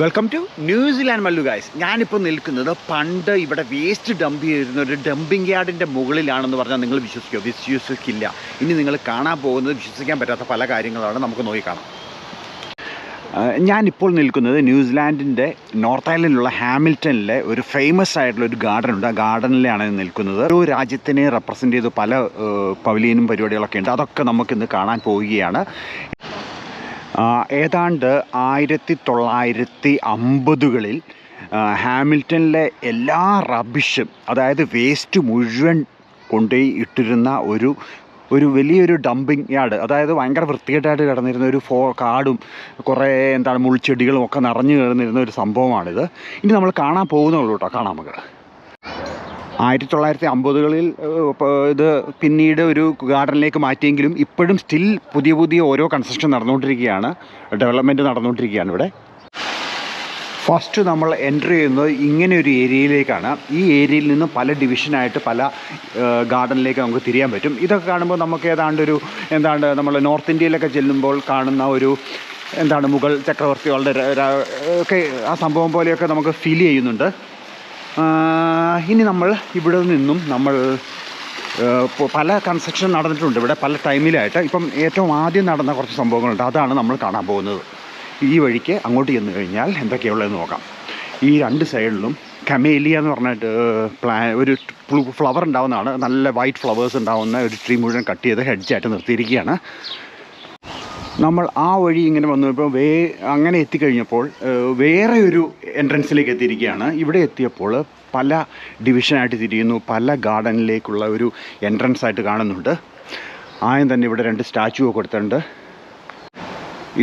Welcome to New Zealand Mallu guys ഞാനിപ്പോൾ നിൽക്കുന്നത് പണ്ട് ഇവിടെ വേസ്റ്റ് ഡംപ് ചെയ്തിരുന്ന ഒരു ഡംപിംഗ് യാർഡിന്റെ മുകളിലാണെന്ന് പറഞ്ഞാൽ നിങ്ങൾ വിശ്വസിക്കുമോ വിശ്വസിക്കില്ല. ഇനി നിങ്ങൾ കാണാൻ പോകുന്നത് വിശ്വസിക്കാൻ പറ്റാത്ത പല കാര്യങ്ങളാണ് നമുക്ക് നോക്കിക്കാണാം ഞാനിപ്പോൾ നിൽക്കുന്നത് ന്യൂസിലാൻഡിന്റെ നോർത്ത് ഐലൻഡിലുള്ള ഹാമിൽട്ടണിലെ ഒരു ഫേമസ് ആയിട്ടുള്ള ഒരു ഗാർഡൻ ഉണ്ട്. ആ ഗാർഡനിലാണ് നിൽക്കുന്നത്. ഓരോ രാജ്യത്തിനെ റെപ്രസെന്റ് ചെയ്ത് പല പവലിയനും പരിപാടികളൊക്കെ ഉണ്ട്. അതൊക്കെ നമുക്കിന്ന് കാണാൻ പോവുകയാണ്. ഏതാണ്ട് ആയിരത്തി തൊള്ളായിരത്തി അമ്പതുകളിൽ ഹാമിൽട്ടണിലെ എല്ലാ റബിഷും അതായത് വേസ്റ്റ് മുഴുവൻ കൊണ്ടുപോയി ഇട്ടിരുന്ന ഒരു ഒരു വലിയൊരു ഡംപിങ് യാർഡ് അതായത് ഭയങ്കര വൃത്തികെട്ടായിട്ട് കിടന്നിരുന്ന ഒരു ഫോ കാടും കുറേ എന്താണ് മുൾച്ചെടികളും ഒക്കെ നിറഞ്ഞു കിടന്നിരുന്ന ഒരു സംഭവമാണിത്. ഇനി നമ്മൾ കാണാൻ പോകുന്നുള്ളൂ കേട്ടോ കാണാം നമുക്ക്. ആയിരത്തി തൊള്ളായിരത്തി അമ്പതുകളിൽ ഇത് പിന്നീട് ഒരു ഗാർഡനിലേക്ക് മാറ്റിയെങ്കിലും ഇപ്പോഴും സ്റ്റിൽ പുതിയ പുതിയ ഓരോ കൺസ്ട്രക്ഷൻ നടന്നുകൊണ്ടിരിക്കുകയാണ്. ഡെവലപ്മെന്റ് നടന്നുകൊണ്ടിരിക്കുകയാണ് ഇവിടെ. ഫസ്റ്റ് നമ്മൾ എന്റർ ചെയ്യുന്നത് ഇങ്ങനെ ഒരു ഏരിയയിലേക്കാണ്. ഈ ഏരിയയിൽ നിന്ന് പല ഡിവിഷനായിട്ട് പല ഗാർഡനിലേക്ക് നമുക്ക് തിരിയാൻ പറ്റും. ഇതൊക്കെ കാണുമ്പോൾ നമുക്ക് ഏതാണ്ട് ഒരു എന്താണ് നമ്മൾ നോർത്ത് ഇന്ത്യയിലൊക്കെ ചെല്ലുമ്പോൾ കാണുന്ന ഒരു എന്താണ് മുഗൾ ചക്രവർത്തികളുടെ ഒക്കെ ആ സംഭവം പോലെയൊക്കെ നമുക്ക് ഫീൽ ചെയ്യുന്നുണ്ട്. ഇനി നമ്മൾ ഇവിടെ നിന്നും നമ്മൾ പല കൺസ്ട്രക്ഷൻ നടന്നിട്ടുണ്ട്. ഇവിടെ പല ടൈമിലായിട്ട് ഇപ്പം ഏറ്റവും ആദ്യം നടന്ന കുറച്ച് സംഭവങ്ങളുണ്ട്. അതാണ് നമ്മൾ കാണാൻ പോകുന്നത്. ഈ വഴിക്ക് അങ്ങോട്ട് ചെന്ന് കഴിഞ്ഞാൽ എന്തൊക്കെയുള്ളതെന്ന് നോക്കാം. ഈ രണ്ട് സൈഡിലും കമേലിയ എന്ന് പറഞ്ഞിട്ട് പ്ലാ ഒരു ഫ്ലവർ ഉണ്ടാവുന്നതാണ്. നല്ല വൈറ്റ് ഫ്ലവേഴ്സ് ഉണ്ടാവുന്ന ഒരു ട്രീ മുഴുവൻ കട്ട് ചെയ്ത് ഹെഡ്ജായിട്ട് നിർത്തിയിരിക്കുകയാണ്. നമ്മൾ ആ വഴി ഇങ്ങനെ വന്നു. ഇപ്പോൾ വേ അങ്ങനെ എത്തിക്കഴിഞ്ഞപ്പോൾ വേറെ ഒരു എൻട്രൻസിലേക്ക് എത്തിയിരിക്കുകയാണ്. ഇവിടെ എത്തിയപ്പോൾ പല ഡിവിഷനായിട്ട് തിരിയുന്നു. പല ഗാർഡനിലേക്കുള്ള ഒരു എൻട്രൻസ് ആയിട്ട് കാണുന്നുണ്ട്. ആദ്യം തന്നെ ഇവിടെ രണ്ട് സ്റ്റാച്ചു ഒക്കെ കൊടുത്തിട്ടുണ്ട്.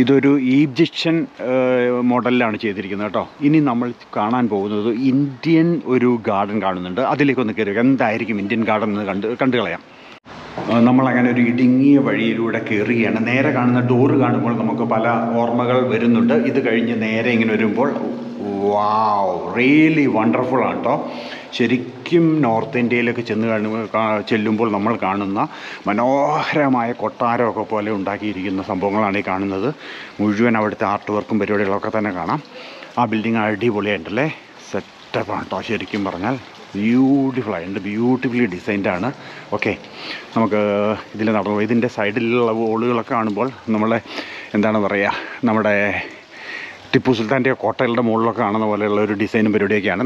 ഇതൊരു ഈജിപ്ഷ്യൻ മോഡലിലാണ് ചെയ്തിരിക്കുന്നത് കേട്ടോ. ഇനി നമ്മൾ കാണാൻ പോകുന്നത് ഇന്ത്യൻ ഒരു ഗാർഡൻ കാണുന്നുണ്ട്. അതിലേക്കൊന്ന് കയറി എന്തായിരിക്കും ഇന്ത്യൻ ഗാർഡൻ എന്ന് കണ്ട് കണ്ടു കളയാം ആ, നമ്മളങ്ങനെ ഒരു ഇടുങ്ങിയ വഴിയിലൂടെ കയറുകയാണ് നേരെ കാണുന്ന ഡോറ് കാണുമ്പോൾ നമുക്ക് പല ഓർമ്മകൾ വരുന്നുണ്ട്. ഇത് കഴിഞ്ഞ് നേരെ ഇങ്ങനെ വരുമ്പോൾ വാവ് റിയലി വണ്ടർഫുൾ ആണ് കേട്ടോ ശരിക്കും നോർത്ത് ഇന്ത്യയിലൊക്കെ ചെന്ന് കാണുമ്പോൾ ചെല്ലുമ്പോൾ നമ്മൾ കാണുന്ന മനോഹരമായ കൊട്ടാരമൊക്കെ പോലെ ഉണ്ടാക്കിയിരിക്കുന്ന സംഭവങ്ങളാണ് ഈ കാണുന്നത്. മുഴുവൻ അവിടുത്തെ ആർട്ട് വർക്കും പരിപാടികളൊക്കെ തന്നെ കാണാം. ആ ബിൽഡിംഗ് അടിപൊളിയായിട്ടല്ലേ? സെറ്റപ്പാണ് കേട്ടോ ശരിക്കും പറഞ്ഞാൽ. ബ്യൂട്ടിഫുൾ ആയിട്ടുണ്ട് ബ്യൂട്ടിഫുള്ളി ഡിസൈൻഡ് ആണ്. ഓക്കെ നമുക്ക് ഇതിൽ നടന്നു ഇതിന്റെ സൈഡിലുള്ള വോളുകളൊക്കെ കാണുമ്പോൾ നമ്മളെ എന്താണ് പറയുക നമ്മുടെ ടിപ്പു സുൽത്താന്റെ കോട്ടകളുടെ മുകളിലൊക്കെ കാണുന്ന പോലെയുള്ള ഒരു ഡിസൈനും പരിപാടിയൊക്കെയാണ്.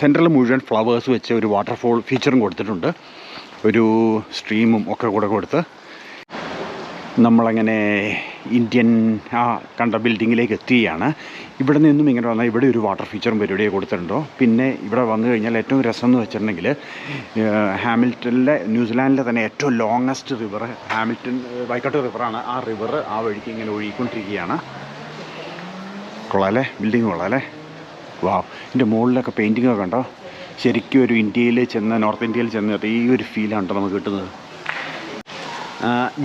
സെന്ററിൽ മുഴുവൻ ഫ്ലവേഴ്സ് വെച്ച് ഒരു വാട്ടർഫോൾ ഫീച്ചറും കൊടുത്തിട്ടുണ്ട്. ഒരു സ്ട്രീമും ഒക്കെ കൂടെ കൊടുത്ത് നമ്മളങ്ങനെ ഇന്ത്യൻ ആ കണ്ട ബിൽഡിങ്ങിലേക്ക് എത്തുകയാണ് ഇവിടെ നിന്നും ഇങ്ങനെ വന്നാൽ ഇവിടെ ഒരു വാട്ടർ ഫീച്ചറും പരിപാടിയെ കൊടുത്തിട്ടുണ്ടോ? പിന്നെ ഇവിടെ വന്നു കഴിഞ്ഞാൽ ഏറ്റവും രസം എന്ന് വെച്ചിട്ടുണ്ടെങ്കിൽ ഹാമിൽട്ടണിലെ ന്യൂസിലാൻഡിലെ തന്നെ ഏറ്റവും ലോങ്ങസ്റ്റ് റിവർ ഹാമിൽട്ടൺ വൈക്കോട്ട് റിവറാണ് ആ റിവർ ആ വഴിക്ക് ഇങ്ങനെ ഒഴുകിക്കൊണ്ടിരിക്കുകയാണ്. കൊള്ളാല്ലേ ബിൽഡിങ് കൊള്ളാലേ. വാ ഇതിന്റെ മുകളിലൊക്കെ പെയിന്റിങ്ങൊക്കെ ഉണ്ടോ ശരിക്കും ഒരു ഇന്ത്യയിൽ ചെന്ന് നോർത്ത് ഇന്ത്യയിൽ ചെന്ന് ഈ ഒരു ഫീലാണ് കേട്ടോ നമുക്ക് കിട്ടുന്നത്.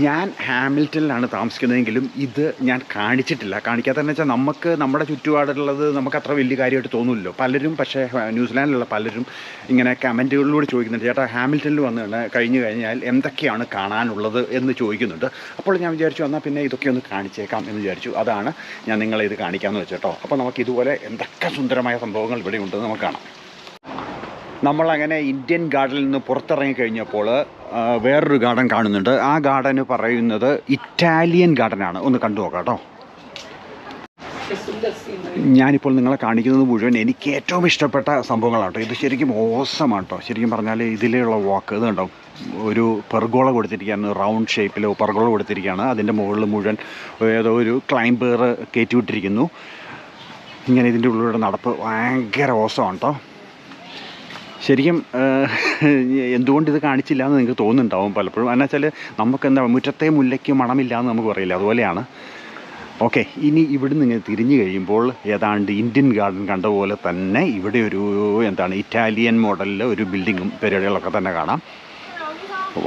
ഞാൻ ഹാമിൽട്ടണിലാണ് താമസിക്കുന്നതെങ്കിലും ഇത് ഞാൻ കാണിച്ചിട്ടില്ല. കാണിക്കാത്തതെന്ന് വെച്ചാൽ നമുക്ക് നമ്മുടെ ചുറ്റുപാടുള്ളത് നമുക്ക് അത്ര വലിയ കാര്യമായിട്ട് തോന്നുമല്ലോ പലരും പക്ഷേ ന്യൂസിലാൻഡിലുള്ള പലരും ഇങ്ങനെ കമന്റുകളിലൂടെ ചോദിക്കുന്നുണ്ട്. ചേട്ടാ ഹാമിൽട്ടണിൽ വന്ന് കഴിഞ്ഞ് കഴിഞ്ഞു കഴിഞ്ഞാൽ എന്തൊക്കെയാണ് കാണാനുള്ളത് എന്ന് ചോദിക്കുന്നുണ്ട്. അപ്പോൾ ഞാൻ വിചാരിച്ചു എന്നാൽ പിന്നെ ഇതൊക്കെ ഒന്ന് കാണിച്ചേക്കാം എന്ന് വിചാരിച്ചു. അതാണ് ഞാൻ നിങ്ങളെ ഇത് കാണിക്കാമെന്ന് വെച്ചേട്ടോ അപ്പോൾ നമുക്ക് ഇതുപോലെ എന്തൊക്കെ സുന്ദരമായ സംഭവങ്ങൾ ഇവിടെ ഉണ്ടെന്ന് നമുക്ക് കാണാം. നമ്മളങ്ങനെ ഇന്ത്യൻ ഗാർഡനിൽ നിന്ന് പുറത്തിറങ്ങി കഴിഞ്ഞപ്പോൾ വേറൊരു ഗാർഡൻ കാണുന്നുണ്ട്. ആ ഗാർഡന് പറയുന്നത് ഇറ്റാലിയൻ ഗാർഡനാണ്. ഒന്ന് കണ്ടു നോക്കാം കേട്ടോ. ഞാനിപ്പോൾ നിങ്ങളെ കാണിക്കുന്നത് മുഴുവൻ എനിക്ക് ഏറ്റവും ഇഷ്ടപ്പെട്ട സംഭവങ്ങളാണ് കേട്ടോ. ഇത് ശരിക്കും ഓസമാണ് കേട്ടോ. ശരിക്കും പറഞ്ഞാൽ ഇതിലുള്ള വാക്ക് ഇത് കണ്ടോ? ഒരു പെർഗോള കൊടുത്തിരിക്കുകയാണ്. റൗണ്ട് ഷേപ്പിൽ പെർഗോള കൊടുത്തിരിക്കുകയാണ്. അതിന്റെ മുകളിൽ മുഴുവൻ ഏതോ ഒരു ക്ലൈംബർ കയറ്റിവിട്ടിരിക്കുന്നു ഇങ്ങനെ ഇതിന്റെ ഉള്ളിലൂടെ നടപ്പ് ഭയങ്കര ഓസമാണ് കേട്ടോ. ശരിക്കും എന്തുകൊണ്ട് ഇത് കാണിച്ചില്ല എന്ന് നിങ്ങൾക്ക് തോന്നുന്നുണ്ടാവും പലപ്പോഴും. എന്നാ വെച്ചാൽ നമുക്ക് എന്താ മുറ്റത്തെ മുല്ലയ്ക്ക് മണമില്ല എന്ന് നമുക്ക് പറയില്ല. അതുപോലെയാണ്. ഓക്കെ ഇനി ഇവിടെ നിന്ന് തിരിഞ്ഞു കഴിയുമ്പോൾ ഏതാണ്ട് ഇന്ത്യൻ ഗാർഡൻ കണ്ട പോലെ തന്നെ ഇവിടെ ഒരു എന്താണ് ഇറ്റാലിയൻ മോഡലിൽ ഒരു ബിൽഡിങ്ങും പരിപാടികളൊക്കെ തന്നെ കാണാം.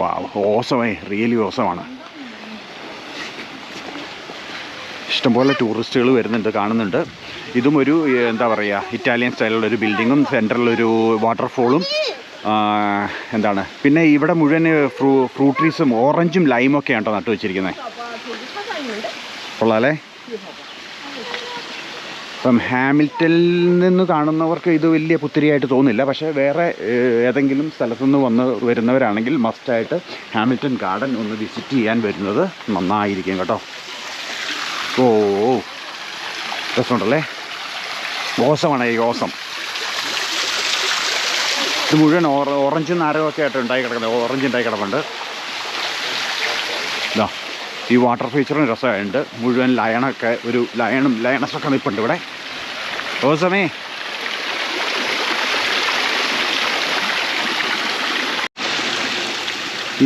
വാ ഓസമായി റിയലി ഓസമാണ് ഇഷ്ടംപോലെ ടൂറിസ്റ്റുകൾ വരുന്നുണ്ട് കാണുന്നുണ്ട്. ഇതും ഒരു എന്താ പറയുക ഇറ്റാലിയൻ സ്റ്റൈലുള്ള ഒരു ബിൽഡിങ്ങും സെന്ററിലൊരു വാട്ടർഫോളും എന്താണ് പിന്നെ ഇവിടെ മുഴുവൻ ഫ്രൂ ഫ്രൂട്ട് ട്രീസും ഓറഞ്ചും ലൈമും ഒക്കെ ആണോ നട്ടു വെച്ചിരിക്കുന്നത് കൊള്ളാലേ അപ്പം ഹാമിൽറ്റനിൽ നിന്ന് കാണുന്നവർക്ക് ഇത് വലിയ പുത്തിരിയായിട്ട് തോന്നില്ല. പക്ഷേ വേറെ ഏതെങ്കിലും സ്ഥലത്തുനിന്ന് വന്ന് വരുന്നവരാണെങ്കിൽ മസ്റ്റായിട്ട് ഹാമിൽട്ടൺ ഗാർഡൻ ഒന്ന് വിസിറ്റ് ചെയ്യാൻ വരുന്നത് നന്നായിരിക്കും കേട്ടോ. ഓ. രസമുണ്ടല്ലേ? ഓസമാണ് ഈ ഓസം. ഇത് മുഴുവൻ ഓറ ഓറഞ്ചും നാരകമൊക്കെ ആയിട്ട് ഉണ്ടായി കിടക്കുന്നത്. ഓറഞ്ച് ഉണ്ടായി കിടപ്പുണ്ട്. ഇതാ ഈ വാട്ടർ ഫീച്ചറും രസമായിട്ടുണ്ട്. മുഴുവൻ ലയണൊക്കെ ഒരു ലയണും ലയണസൊക്കെ നിൽപ്പുണ്ട് ഇവിടെ. ഓസമേ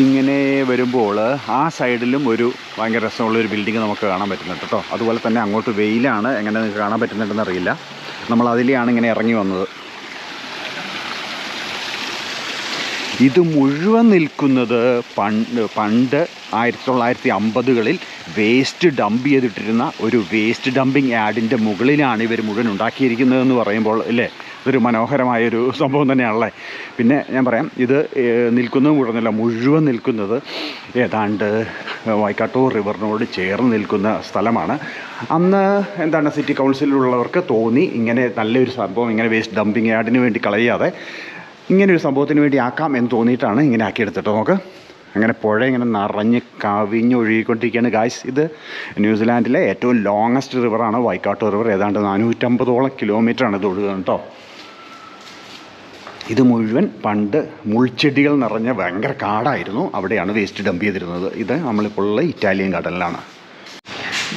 ഇങ്ങനെ വരുമ്പോൾ ആ സൈഡിലും ഒരു ഭയങ്കര രസമുള്ള ഒരു ബിൽഡിംഗ് നമുക്ക് കാണാൻ പറ്റുന്നുണ്ട് കേട്ടോ. അതുപോലെ തന്നെ അങ്ങോട്ട് വെയിലാണ്. എങ്ങനെ നിങ്ങൾക്ക് കാണാൻ പറ്റുന്നുണ്ടെന്ന് അറിയില്ല. നമ്മൾ അതിലെയാണ് ഇങ്ങനെ ഇറങ്ങി വന്നത്. ഇത് മുഴുവൻ നിൽക്കുന്നത് പണ്ട് പണ്ട് ആയിരത്തി തൊള്ളായിരത്തി അമ്പതുകളിൽ വേസ്റ്റ് ഡംപ് ചെയ്തിട്ടിരുന്ന ഒരു വേസ്റ്റ് ഡംപിങ് ആഡിന്റെ മുകളിലാണ് ഇവർ മുഴുവൻ ഉണ്ടാക്കിയിരിക്കുന്നതെന്ന് പറയുമ്പോൾ അല്ലേ? ഇതൊരു മനോഹരമായൊരു സംഭവം തന്നെയാണല്ലേ? പിന്നെ ഞാൻ പറയാം ഇത് നിൽക്കുന്നതും നിൽക്കുന്നത് മുഴുവൻ നിൽക്കുന്നത് ഏതാണ്ട് വൈക്കാട്ടൂർ റിവറിനോട് ചേർന്ന് നിൽക്കുന്ന സ്ഥലമാണ്. അന്ന് എന്താണ് സിറ്റി കൗൺസിലുള്ളവർക്ക് തോന്നി ഇങ്ങനെ നല്ലൊരു സംഭവം ഇങ്ങനെ വേസ്റ്റ് ഡംപിങ് യാർഡിന് വേണ്ടി കളയാതെ ഇങ്ങനെ ഒരു സംഭവത്തിന് വേണ്ടി ആക്കാം എന്ന് തോന്നിയിട്ടാണ് ഇങ്ങനെ ആക്കിയെടുത്തിട്ട് നമുക്ക് അങ്ങനെ പുഴ ഇങ്ങനെ നിറഞ്ഞ് കവിഞ്ഞ് ഒഴുകിക്കൊണ്ടിരിക്കുകയാണ് ഗായ്സ് ഇത് ന്യൂസിലാൻഡിലെ ഏറ്റവും ലോങ്ങസ്റ്റ് റിവറാണ് വൈക്കാട്ട് റിവർ ഏതാണ്ട് നാനൂറ്റമ്പതോളം കിലോമീറ്ററാണ് ഇത് ഒഴുകുന്നത് കേട്ടോ. ഇത് മുഴുവൻ പണ്ട് മുൾച്ചെടികൾ നിറഞ്ഞ ഭയങ്കര കാടായിരുന്നു. അവിടെയാണ് വേസ്റ്റ് ഡംപ് ചെയ്തിരുന്നത്. ഇത് നമ്മളിപ്പോൾ ഉള്ള ഇറ്റാലിയൻ ഗാർഡനിലാണ്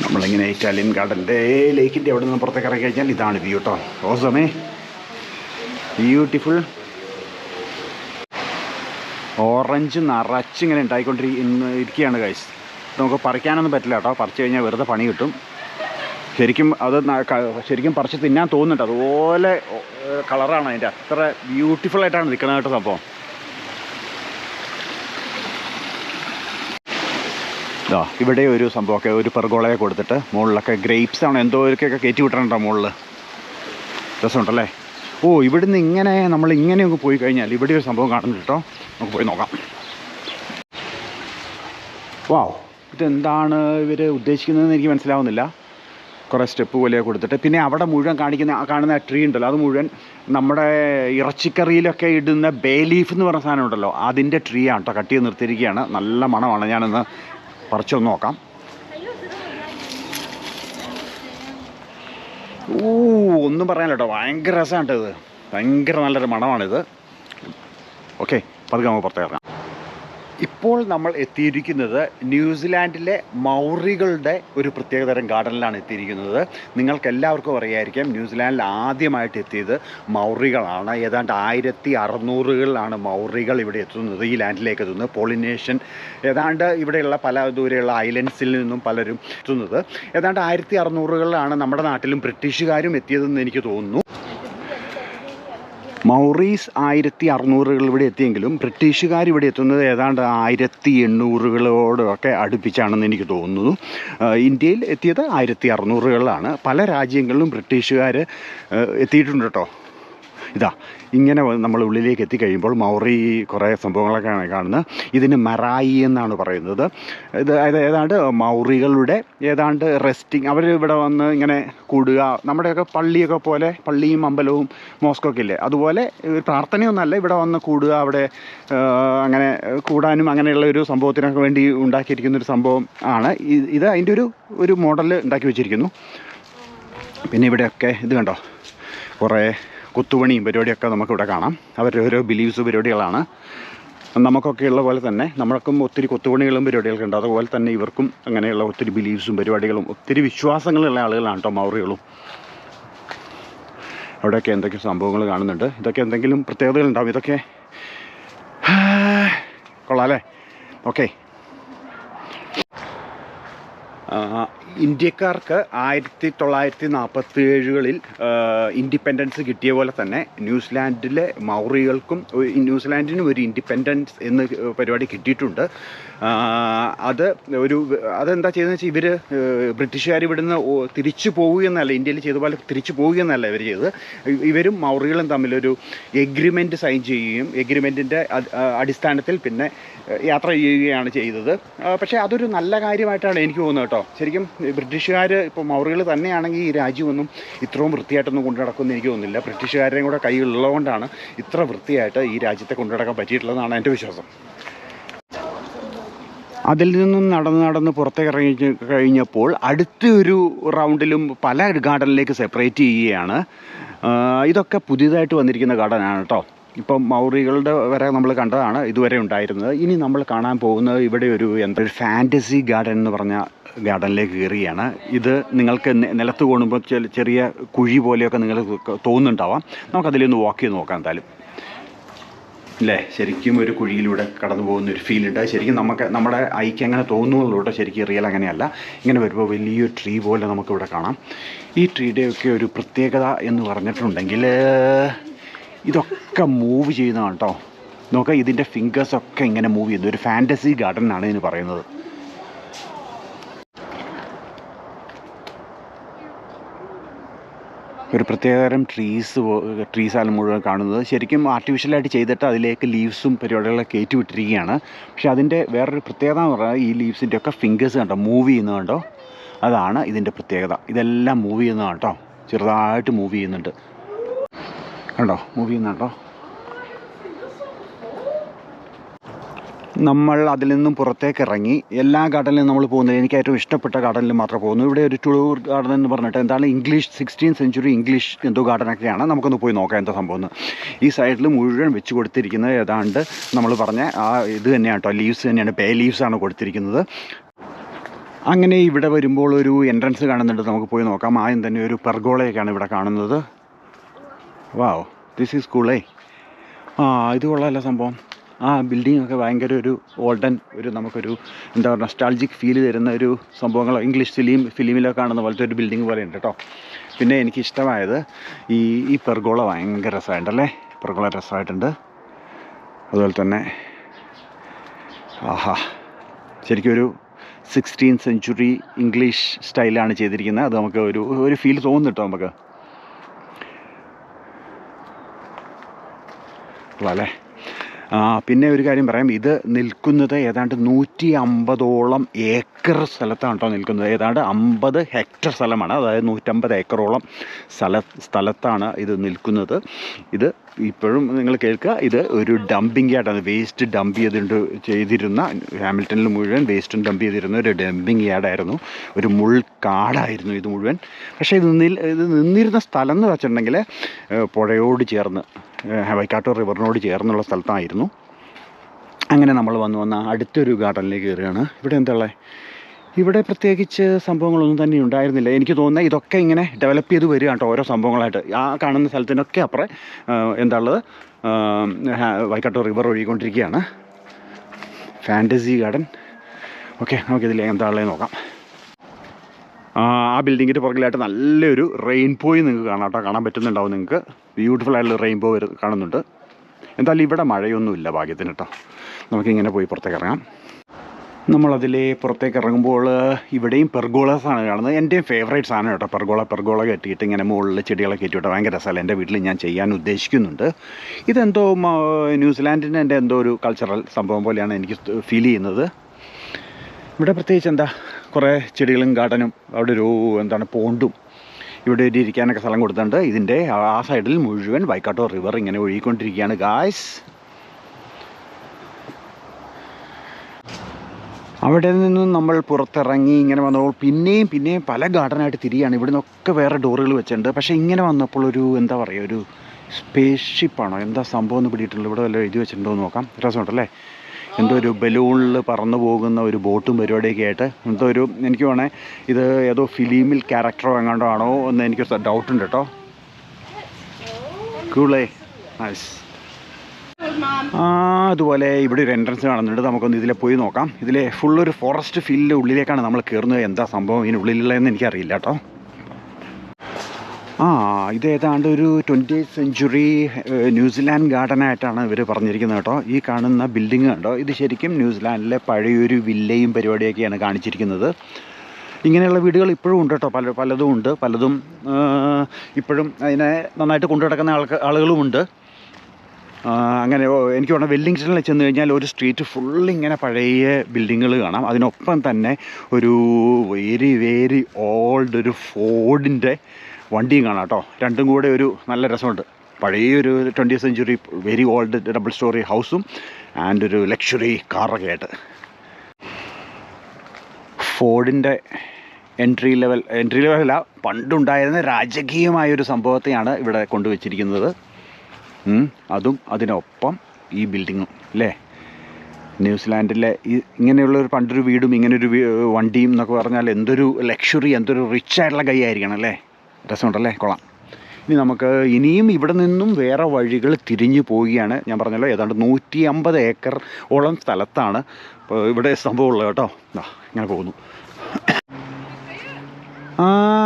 നമ്മളിങ്ങനെ ഇറ്റാലിയൻ ഗാർഡന്റെ ലേക്കിന്റെ അവിടെ നിന്ന് പുറത്തേക്ക് ഇറങ്ങി കഴിഞ്ഞാൽ ഇതാണ് വ്യൂ കേട്ടോ ഓസമേ ബ്യൂട്ടിഫുൾ ഓറഞ്ച് നിറച്ചിങ്ങനെ ഉണ്ടായിക്കൊണ്ടിരിക്കുന്ന ഇരിക്കുകയാണ് കഴിച്ച് നമുക്ക് പറിക്കാനൊന്നും പറ്റില്ല കേട്ടോ പറിച്ചു കഴിഞ്ഞാൽ വെറുതെ പണി കിട്ടും. ശരിക്കും അത് ശരിക്കും പറിച്ച് തിന്നാൻ തോന്നുന്നുണ്ട്. അതുപോലെ കളറാണ് അതിന്റെ. അത്ര ബ്യൂട്ടിഫുൾ ആയിട്ടാണ് നിൽക്കുന്നത് കേട്ടോ സംഭവം. ഇതാ ഇവിടെ ഒരു സംഭവമൊക്കെ ഒരു പെർഗോളയെ കൊടുത്തിട്ട് മുകളിലൊക്കെ ഗ്രേപ്സ് ആണ്. എന്തോ ഒക്കെ കയറ്റി വിട്ടിട്ടുണ്ടോ മുകളിൽ രസമുണ്ടല്ലേ? ഓ ഇവിടുന്ന് ഇങ്ങനെ നമ്മൾ ഇങ്ങനെ ഒക്കെ പോയി കഴിഞ്ഞാൽ ഇവിടെ ഒരു സംഭവം കാണുന്നുണ്ട് കേട്ടോ. നമുക്ക് പോയി നോക്കാം. വാവ് ഇതെന്താണ് ഇവർ ഉദ്ദേശിക്കുന്നതെന്ന് എനിക്ക് മനസ്സിലാവുന്നില്ല. കുറേ സ്റ്റെപ്പ് പോലെ കൊടുത്തിട്ട്. പിന്നെ അവിടെ മുഴുവൻ കാണിക്കുന്ന ആ കാണുന്ന ട്രീ ഉണ്ടല്ലോ. അത് മുഴുവൻ നമ്മുടെ ഇറച്ചിക്കറിയിലൊക്കെ ഇടുന്ന ബേ ലീഫ് എന്ന് പറഞ്ഞ സാധനം ഉണ്ടല്ലോ. അതിന്റെ ട്രീ ആണ് കേട്ടോ കട്ട് നിർത്തിയിരിക്കുകയാണ്. നല്ല മണമാണ്. ഞാനൊന്ന് പറിച്ചൊന്ന് നോക്കാം. ഓ ഒന്നും പറയാനില്ല കേട്ടോ ഭയങ്കര രസമാണ് ഇത്. ഭയങ്കര നല്ലൊരു മണമാണിത്. ഓക്കെ പതുക്കെ നമുക്ക് പുറത്തേക്ക് ഇപ്പോൾ നമ്മൾ എത്തിയിരിക്കുന്നത് ന്യൂസിലാൻഡിലെ മൗറികളുടെ ഒരു പ്രത്യേകതരം ഗാർഡനിലാണ് എത്തിയിരിക്കുന്നത്. നിങ്ങൾക്ക് എല്ലാവർക്കും അറിയായിരിക്കാം ന്യൂസിലാൻഡിൽ ആദ്യമായിട്ട് എത്തിയത് മൗറികളാണ്. ഏതാണ്ട് ആയിരത്തി അറുന്നൂറുകളിലാണ് മൗറികൾ ഇവിടെ എത്തുന്നത് ഈ ലാൻഡിലേക്ക് എത്തുന്നത്. പോളിനേഷൻ ഏതാണ്ട് ഇവിടെയുള്ള പല ദൂരെയുള്ള ഐലൻഡ്സിൽ നിന്നും പലരും എത്തുന്നത്. ഏതാണ്ട് ആയിരത്തി അറുന്നൂറുകളിലാണ് നമ്മുടെ നാട്ടിലും ബ്രിട്ടീഷുകാരും എത്തിയതെന്ന് എനിക്ക് തോന്നുന്നു. മൗറീസ് ആയിരത്തി അറുന്നൂറുകൾ ഇവിടെ എത്തിയെങ്കിലും ബ്രിട്ടീഷുകാർ ഇവിടെ എത്തുന്നത് ഏതാണ്ട് ആയിരത്തി എണ്ണൂറുകളോടൊക്കെ അടുപ്പിച്ചാണെന്ന് എനിക്ക് തോന്നുന്നു. ഇന്ത്യയിൽ എത്തിയത് ആയിരത്തി അറുന്നൂറുകളിലാണ് പല രാജ്യങ്ങളിലും ബ്രിട്ടീഷുകാർ എത്തിയിട്ടുണ്ട് കേട്ടോ. ഇതാ ഇങ്ങനെ നമ്മൾ ഉള്ളിലേക്ക് എത്തിക്കഴിയുമ്പോൾ മൗറി കുറേ സംഭവങ്ങളൊക്കെയാണ് കാണുന്നത്. ഇതിന് മറായി എന്നാണ് പറയുന്നത്. ഇത് അതായത് ഏതാണ്ട് മൗറികളുടെ ഏതാണ്ട് റെസ്റ്റിംഗ് അവർ ഇവിടെ വന്ന് ഇങ്ങനെ കൂടുക. നമ്മുടെയൊക്കെ പള്ളിയൊക്കെ പോലെ പള്ളിയും അമ്പലവും മോസ്കൊക്കെ ഇല്ലേ? അതുപോലെ പ്രാർത്ഥനയൊന്നുമല്ല ഇവിടെ വന്ന് കൂടുക അവിടെ അങ്ങനെ കൂടാനും അങ്ങനെയുള്ള ഒരു സംഭവത്തിനൊക്കെ വേണ്ടി ഉണ്ടാക്കിയിരിക്കുന്ന ഒരു സംഭവം ആണ്. ഇത് അതിന്റെ ഒരു ഒരു മോഡൽ ഉണ്ടാക്കി വെച്ചിരിക്കുന്നു. പിന്നെ ഇവിടെയൊക്കെ ഇത് കണ്ടോ? കുറേ കുത്തുപണിയും പരിപാടിയൊക്കെ നമുക്കിവിടെ കാണാം. അവരുടെ ഓരോ ബിലീവ്സ് പരിപാടികളാണ്. നമുക്കൊക്കെ ഉള്ള പോലെ തന്നെ നമ്മൾക്കും ഒത്തിരി കൊത്തുപണികളും പരിപാടികളൊക്കെ ഉണ്ട്. അതുപോലെ തന്നെ ഇവർക്കും അങ്ങനെയുള്ള ഒത്തിരി ബിലീവ്സും പരിപാടികളും ഒത്തിരി വിശ്വാസങ്ങളുള്ള ആളുകളാണ് കേട്ടോ മൗറികളും. അവിടെയൊക്കെ എന്തൊക്കെ സംഭവങ്ങൾ കാണുന്നുണ്ട്. ഇതൊക്കെ എന്തെങ്കിലും പ്രത്യേകതകളുണ്ടാവും ഇതൊക്കെ കൊള്ളാം അല്ലേ? ഓക്കെ ഇന്ത്യക്കാർക്ക് ആയിരത്തി തൊള്ളായിരത്തി നാൽപ്പത്തി ഏഴുകളിൽ ഇൻഡിപെൻഡൻസ് കിട്ടിയ പോലെ തന്നെ ന്യൂസിലാൻഡിലെ മൗറികൾക്കും ന്യൂസിലാൻഡിനും ഒരു ഇൻഡിപെൻഡൻസ് എന്ന പരിപാടി കിട്ടിയിട്ടുണ്ട്. അത് ഒരു അതെന്താ ചെയ്തതെന്ന് വെച്ചാൽ ഇവർ ബ്രിട്ടീഷുകാർ ഇവിടുന്ന് തിരിച്ചു പോവുകയെന്നല്ല ഇന്ത്യയിൽ ചെയ്ത പോലെ തിരിച്ചു പോവുകയെന്നല്ല ഇവർ ചെയ്തത്. ഇവരും മൗറികളും തമ്മിലൊരു എഗ്രിമെന്റ് സൈൻ ചെയ്യുകയും എഗ്രിമെന്റിന്റെ അടിസ്ഥാനത്തിൽ പിന്നെ യാത്ര ചെയ്യുകയാണ് ചെയ്തത്. പക്ഷേ അതൊരു നല്ല കാര്യമായിട്ടാണ് എനിക്ക് തോന്നുന്നത് കേട്ടോ. ശരിക്കും ബ്രിട്ടീഷുകാർ ഇപ്പോൾ മൗറികൾ തന്നെയാണെങ്കിൽ ഈ രാജ്യമൊന്നും ഇത്രയും വൃത്തിയായിട്ടൊന്നും കൊണ്ടു നടക്കുമെന്ന് എനിക്ക് തോന്നുന്നില്ല. ബ്രിട്ടീഷുകാരുടെയും കൂടെ കൈയുള്ളതുകൊണ്ടാണ് ഇത്ര വൃത്തിയായിട്ട് ഈ രാജ്യത്തെ കൊണ്ടു നടക്കാൻ പറ്റിയിട്ടുള്ളതെന്നാണ് എന്റെ വിശ്വാസം. അതിൽ നിന്നും നടന്ന് നടന്ന് പുറത്തേക്ക് കഴിഞ്ഞപ്പോൾ അടുത്തൊരു റൗണ്ടിലും പല ഗാർഡനിലേക്ക് സെപ്പറേറ്റ് ചെയ്യുകയാണ്. ഇതൊക്കെ പുതിയതായിട്ട് വന്നിരിക്കുന്ന ഗാർഡനാണ് കേട്ടോ ഇപ്പം മൗറികളുടെ വരെ നമ്മൾ കണ്ടതാണ് ഇതുവരെ ഉണ്ടായിരുന്നത്. ഇനി നമ്മൾ കാണാൻ പോകുന്നത് ഇവിടെ ഒരു എന്താ ഒരു ഫാന്റസി ഗാർഡൻ എന്ന് പറഞ്ഞ ഗാർഡനിലേക്ക് കയറുകയാണ് ഇത് നിങ്ങൾക്ക് നിലത്ത് കൊണ്ടുമ്പോൾ ചെറിയ കുഴി പോലെയൊക്കെ നിങ്ങൾ തോന്നുന്നുണ്ടാവാം. നമുക്കതിലൊന്ന് വാക്ക് ചെയ്ത് നോക്കാം എന്തായാലും. അല്ലേ ശരിക്കും ഒരു കുഴിയിലൂടെ കടന്നു പോകുന്ന ഒരു ഉണ്ട്. ശരിക്കും നമുക്ക് നമ്മുടെ ഐക്ക് അങ്ങനെ തോന്നുന്നുള്ളൂട്ടോ ശരിക്കും റിയൽ അങ്ങനെയല്ല. ഇങ്ങനെ വരുമ്പോൾ വലിയൊരു ട്രീ പോലെ നമുക്കിവിടെ കാണാം. ഈ ട്രീയുടെയൊക്കെ ഒരു പ്രത്യേകത എന്ന് പറഞ്ഞിട്ടുണ്ടെങ്കിൽ ഇതൊക്കെ മൂവ് ചെയ്യുന്നതാണ് കേട്ടോ. നോക്കാം ഇതിന്റെ ഫിംഗേഴ്സൊക്കെ ഇങ്ങനെ മൂവ് ചെയ്യുന്നത് ഒരു ഫാന്റസി ഗാർഡൻ ആണ് ഇതിന് പറയുന്നത്. ഒരു പ്രത്യേകതരം ട്രീസ് ട്രീസാണ് മുഴുവൻ കാണുന്നത്. ശരിക്കും ആർട്ടിഫിഷ്യലായിട്ട് ചെയ്തിട്ട് അതിലേക്ക് ലീവ്സും പരിപാടികളൊക്കെ കയറ്റി വിട്ടിരിക്കുകയാണ് പക്ഷേ അതിന്റെ വേറൊരു പ്രത്യേകത എന്ന് പറഞ്ഞാൽ ഈ ലീവ്സിന്റെ ഒക്കെ ഫിംഗേഴ്സ് കണ്ടോ? മൂവ് ചെയ്യുന്നത് കണ്ടോ? അതാണ് ഇതിന്റെ പ്രത്യേകത. ഇതെല്ലാം മൂവ് ചെയ്യുന്നതാണ് കേട്ടോ ചെറുതായിട്ട് മൂവ് ചെയ്യുന്നുണ്ട്. കണ്ടോ? മൂവ് ചെയ്യുന്നുണ്ടോ നമ്മൾ അതിൽ നിന്നും പുറത്തേക്ക് ഇറങ്ങി എല്ലാ ഗാർഡനിലും നമ്മൾ പോകുന്നത് എനിക്ക് ഏറ്റവും ഇഷ്ടപ്പെട്ട ഗാർഡനിൽ മാത്രമേ പോകുന്നു. ഇവിടെ ഒരു ടൂർ ഗാർഡൻ എന്ന് പറഞ്ഞിട്ട് എന്താണ് ഇംഗ്ലീഷ് സിക്സ്റ്റീൻ സെഞ്ചുറി ഇംഗ്ലീഷ് എന്തോ ഗാർഡനൊക്കെയാണ് നമുക്കൊന്ന് പോയി നോക്കാം എന്താ സംഭവം ഈ സൈഡിൽ മുഴുവൻ വെച്ച് കൊടുത്തിരിക്കുന്നത് ഏതാണ്ട് നമ്മൾ പറഞ്ഞ ആ ഇത് തന്നെയാണ് കേട്ടോ. ലീവ്സ് തന്നെയാണ്. പേ ലീവ്സ് ആണ് കൊടുത്തിരിക്കുന്നത്. അങ്ങനെ ഇവിടെ വരുമ്പോൾ ഒരു എൻട്രൻസ് കാണുന്നുണ്ട്. നമുക്ക് പോയി നോക്കാം. ആദ്യം തന്നെ ഒരു പെർഗോളയൊക്കെയാണ് ഇവിടെ കാണുന്നത്. വാവ് ദിസ് ഈസ് കൂളേ ആ ഇത് കൊള്ളാമല്ല സംഭവം. ആ ബിൽഡിംഗ് ഒക്കെ ഭയങ്കര ഒരു ഓൾഡൻ ഒരു നമുക്കൊരു എന്താ പറയുക നൊസ്റ്റാൾജിക് ഫീൽ തരുന്ന ഒരു സംഭവങ്ങൾ ഇംഗ്ലീഷ് ഫിലിം ഫിലിമിലൊക്കെ കാണുന്ന പോലത്തെ ഒരു ബിൽഡിംഗ് പോലെ ഉണ്ട് കേട്ടോ പിന്നെ എനിക്ക് ഇഷ്ടമായത് ഈ ഈ പെർഗോള ഭയങ്കര രസമായിട്ടുണ്ടല്ലേ പെർഗോള രസമായിട്ടുണ്ട്. അതുപോലെ തന്നെ ആഹാ. ശരിക്കും ഒരു സിക്സ്റ്റീൻ സെഞ്ചുറി ഇംഗ്ലീഷ് സ്റ്റൈലാണ് ചെയ്തിരിക്കുന്നത്. അത് നമുക്ക് ഒരു ഒരു ഫീൽ തോന്നുന്നു കേട്ടോ നമുക്ക്. അല്ലേ? പിന്നെ ഒരു കാര്യം പറയാം. ഇത് നിൽക്കുന്നത് ഏതാണ്ട് നൂറ്റി അമ്പതോളം ഏക്കർ സ്ഥലത്താണ് കേട്ടോ നിൽക്കുന്നത്. ഏതാണ്ട് അമ്പത് ഹെക്ടർ സ്ഥലമാണ്. അതായത് നൂറ്റമ്പത് ഏക്കറോളം സ്ഥല സ്ഥലത്താണ് ഇത് നിൽക്കുന്നത്. ഇത് ഇപ്പോഴും നിങ്ങൾ കേൾക്കുക. ഇത് ഒരു ഡംപിംഗ് യാർഡാണ് വേസ്റ്റ് ഡംപ് ചെയ്തിട്ട് ചെയ്തിരുന്ന ഹാമിൽട്ടണിൽ മുഴുവൻ വേസ്റ്റും ഡംപ് ചെയ്തിരുന്ന ഒരു ഡംപിംഗ് യാർഡായിരുന്നു ഒരു മുൾ കാടായിരുന്നു ഇത് മുഴുവൻ. പക്ഷേ ഇത് നിന്നിരുന്ന സ്ഥലം എന്ന് വെച്ചിട്ടുണ്ടെങ്കിൽ പുഴയോട് ചേർന്ന് വൈക്കാട്ടൂർ റിവറിനോട് ചേർന്നുള്ള സ്ഥലത്തായിരുന്നു. അങ്ങനെ നമ്മൾ വന്നു വന്ന അടുത്തൊരു ഗാർഡനിലേക്ക് കയറുകയാണ്. ഇവിടെ എന്താ ഇവിടെ പ്രത്യേകിച്ച് സംഭവങ്ങളൊന്നും തന്നെ ഉണ്ടായിരുന്നില്ല. എനിക്ക് തോന്നുന്നത് ഇതൊക്കെ ഇങ്ങനെ ഡെവലപ്പ് ചെയ്ത് വരിക കേട്ടോ ഓരോ സംഭവങ്ങളായിട്ട്. ആ കാണുന്ന സ്ഥലത്തിനൊക്കെ അപ്പുറം എന്താണുള്ളത് വൈക്കാട്ടൂർ റിവർ ഒഴുകിക്കൊണ്ടിരിക്കുകയാണ്. ഫാന്റസി ഗാർഡൻ ഓക്കെ നമുക്കിതിൽ എന്താണുള്ളത് നോക്കാം. ആ ബിൽഡിങ്ങിന്റെ പുറകിലായിട്ട് നല്ലൊരു റെയിൻബോയും നിങ്ങൾക്ക് കാണാം കേട്ടോ. കാണാൻ പറ്റുന്നുണ്ടാവും നിങ്ങൾക്ക്. ബ്യൂട്ടിഫുൾ ആയിട്ടുള്ള റെയിൻബോ വരു കാണുന്നുണ്ട്. എന്തായാലും ഇവിടെ മഴയൊന്നും ഇല്ല ഭാഗ്യത്തിന് കേട്ടോ. നമുക്കിങ്ങനെ പോയി പുറത്തേക്ക് ഇറങ്ങാം. നമ്മളതിലെ പുറത്തേക്ക് ഇറങ്ങുമ്പോൾ ഇവിടെയും പെർഗോളസാണ് കാണുന്നത്. എന്റെയും ഫേവറേറ്റ് സാധനം കേട്ടോ. പെർഗോള പെർഗോള കെട്ടിയിട്ട് ഇങ്ങനെ മുകളിൽ ചെടികളൊക്കെ കെട്ടിയിട്ട് ഭയങ്കര രസമല്ല? എന്റെ വീട്ടിൽ ഞാൻ ചെയ്യാൻ ഉദ്ദേശിക്കുന്നുണ്ട്. ഇതെന്തോ ന്യൂസിലാൻഡിന്റെ എന്റെ എന്തോ ഒരു കൾച്ചറൽ സംഭവം പോലെയാണ് എനിക്ക് ഫീൽ ചെയ്യുന്നത്. ഇവിടെ പ്രത്യേകിച്ച് എന്താ കുറേ ചെടികളും ഗാർഡനും അവിടെ ഒരു എന്താണ് പോണ്ടും ഇവിടെ ഒരു ഇരിക്കാനൊക്കെ സ്ഥലം കൊടുത്തിട്ടുണ്ട്. ഇതിന്റെ ആ- സൈഡിൽ മുഴുവൻ വൈക്കാട്ടോ റിവർ ഇങ്ങനെ ഒഴുകിക്കൊണ്ടിരിക്കുകയാണ് ഗായ്സ് അവിടെ നിന്നും നമ്മൾ പുറത്തിറങ്ങി ഇങ്ങനെ വന്നപ്പോൾ പിന്നെയും പിന്നെയും പല ഗാർഡനായിട്ട് തിരിയാണ്. ഇവിടെ നിന്നൊക്കെ വേറെ ഡോറുകൾ വെച്ചിട്ടുണ്ട്. പക്ഷേ ഇങ്ങനെ വന്നപ്പോൾ ഒരു എന്താ പറയുക ഒരു സ്പേസ് ഷിപ്പാണോ എന്താ സംഭവം എന്ന് പിടിയിട്ടുള്ളൂ ഇവിടെ വല്ല എഴുതി വെച്ചിട്ടുണ്ടോ എന്ന് നോക്കാം. രസമുണ്ടല്ലേ? എന്തോ ഒരു ബലൂണിൽ പറന്നു പോകുന്ന ഒരു ബോട്ടും പരിപാടിയൊക്കെ ആയിട്ട് എന്തോ ഒരു എനിക്ക് വേണേ ഇത് ഏതോ ഫിലിമിൽ ക്യാരക്ടറോ എങ്ങാണ്ടോ ആണോ എന്ന് എനിക്ക് ഡൗട്ട് ഉണ്ട് കേട്ടോ കൂളേ. നൈസ് ആ അതുപോലെ ഇവിടെ ഒരു എൻട്രൻസ് കാണുന്നുണ്ട്. നമുക്കൊന്ന് ഇതിലെ പോയി നോക്കാം. ഇതിലെ ഫുള്ളൊരു ഫോറസ്റ്റ് ഫീൽഡിന്റെ ഉള്ളിലേക്കാണ് നമ്മൾ കയറുന്നത് എന്താ സംഭവം? ഇതിനുള്ളിലുള്ളതെന്ന് എനിക്കറിയില്ല കേട്ടോ ആ ഇത് ഏതാണ്ട് ഒരു ട്വന്റി സെഞ്ച്വറി ന്യൂസിലാൻഡ് ഗാർഡനായിട്ടാണ് ഇവർ പറഞ്ഞിരിക്കുന്നത് കേട്ടോ. ഈ കാണുന്ന ബിൽഡിംഗ് കണ്ടോ? ഇത് ശരിക്കും ന്യൂസിലാൻഡിലെ പഴയൊരു വില്ലയും പരിപാടിയൊക്കെയാണ് കാണിച്ചിരിക്കുന്നത്. ഇങ്ങനെയുള്ള വീടുകൾ ഇപ്പോഴും ഉണ്ട് കേട്ടോ. പല പലതും ഉണ്ട്. പലതും ഇപ്പോഴും അതിനെ നന്നായിട്ട് കൊണ്ടു നടക്കുന്ന ആൾക്ക് ആളുകളുമുണ്ട് അങ്ങനെ എനിക്ക് വേണം വെല്ലിങ്ടണിൽ ചെന്ന് കഴിഞ്ഞാൽ ഒരു സ്ട്രീറ്റ് ഫുൾ ഇങ്ങനെ പഴയ ബിൽഡിങ്ങുകൾ കാണാം. അതിനൊപ്പം തന്നെ ഒരു വെരി വെരി ഓൾഡ് ഒരു ഫോർഡിന്റെ വണ്ടിയും കാണാം കേട്ടോ. രണ്ടും കൂടെ ഒരു നല്ല രസമുണ്ട്. പഴയൊരു twenty century very old double story ഹൗസും and ഒരു ലക്ഷറി കാറൊക്കെ ആയിട്ട്. ഫോർഡിന്റെ എൻട്രി ലെവൽ എൻട്രി ലെവലല്ല പണ്ടുണ്ടായിരുന്ന രാജകീയമായൊരു സംഭവത്തെയാണ് ഇവിടെ കൊണ്ടുവച്ചിരിക്കുന്നത്. അതും അതിനൊപ്പം ഈ ബിൽഡിങ്ങും അല്ലേ? ന്യൂസിലാൻഡിലെ ഈ ഇങ്ങനെയുള്ള ഒരു പണ്ടൊരു വീടും ഇങ്ങനൊരു വണ്ടിയും എന്നൊക്കെ പറഞ്ഞാൽ എന്തൊരു ലക്ഷറി എന്തൊരു റിച്ച് ആയിട്ടുള്ള കൈ ആയിരിക്കണം അല്ലേ? രസമുണ്ടല്ലേ? കൊള്ളാം. ഇനി നമുക്ക് ഇനിയും ഇവിടെ നിന്നും വേറെ വഴികൾ തിരിഞ്ഞു പോവുകയാണ്. ഞാൻ പറഞ്ഞല്ലോ ഏതാണ്ട് നൂറ്റി അമ്പത് ഏക്കർ ഓളം സ്ഥലത്താണ് ഇപ്പോൾ ഇവിടെ സംഭവമുള്ളത് കേട്ടോ. ഇങ്ങനെ പോകുന്നു.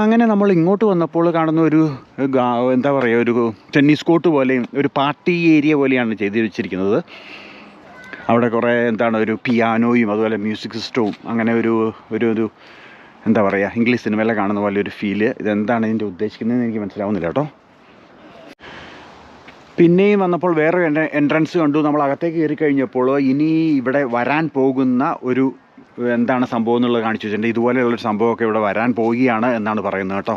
അങ്ങനെ നമ്മൾ ഇങ്ങോട്ട് വന്നപ്പോൾ കാണുന്ന ഒരു എന്താ പറയുക ഒരു ടെന്നീസ് കോർട്ട് പോലെയും ഒരു പാർട്ടി ഏരിയ പോലെയാണ് ചെയ്തു വെച്ചിരിക്കുന്നത് അവിടെ കുറേ എന്താണ് ഒരു പിയാനോയും അതുപോലെ മ്യൂസിക് സിസ്റ്റവും അങ്ങനെ ഒരു ഒരു ഒരു എന്താ പറയുക ഇംഗ്ലീഷ് സിനിമയിലെ കാണുന്ന പോലെ ഒരു ഫീൽ ഇതെന്താണ് ഇതിന്റെ ഉദ്ദേശിക്കുന്നതെന്ന് എനിക്ക് മനസ്സിലാവുന്നില്ല കേട്ടോ. പിന്നെയും വന്നപ്പോൾ വേറെ എൻട്രൻസ് കണ്ടു. നമ്മൾ അകത്തേക്ക് കയറി കഴിഞ്ഞപ്പോൾ ഇനി ഇവിടെ വരാൻ പോകുന്ന ഒരു എന്താണ് സംഭവം എന്നുള്ളത് കാണിച്ചു വെച്ചിട്ടുണ്ട്. ഇതുപോലെയുള്ളൊരു സംഭവമൊക്കെ ഇവിടെ വരാൻ പോവുകയാണ് എന്നാണ് പറയുന്നത് കേട്ടോ.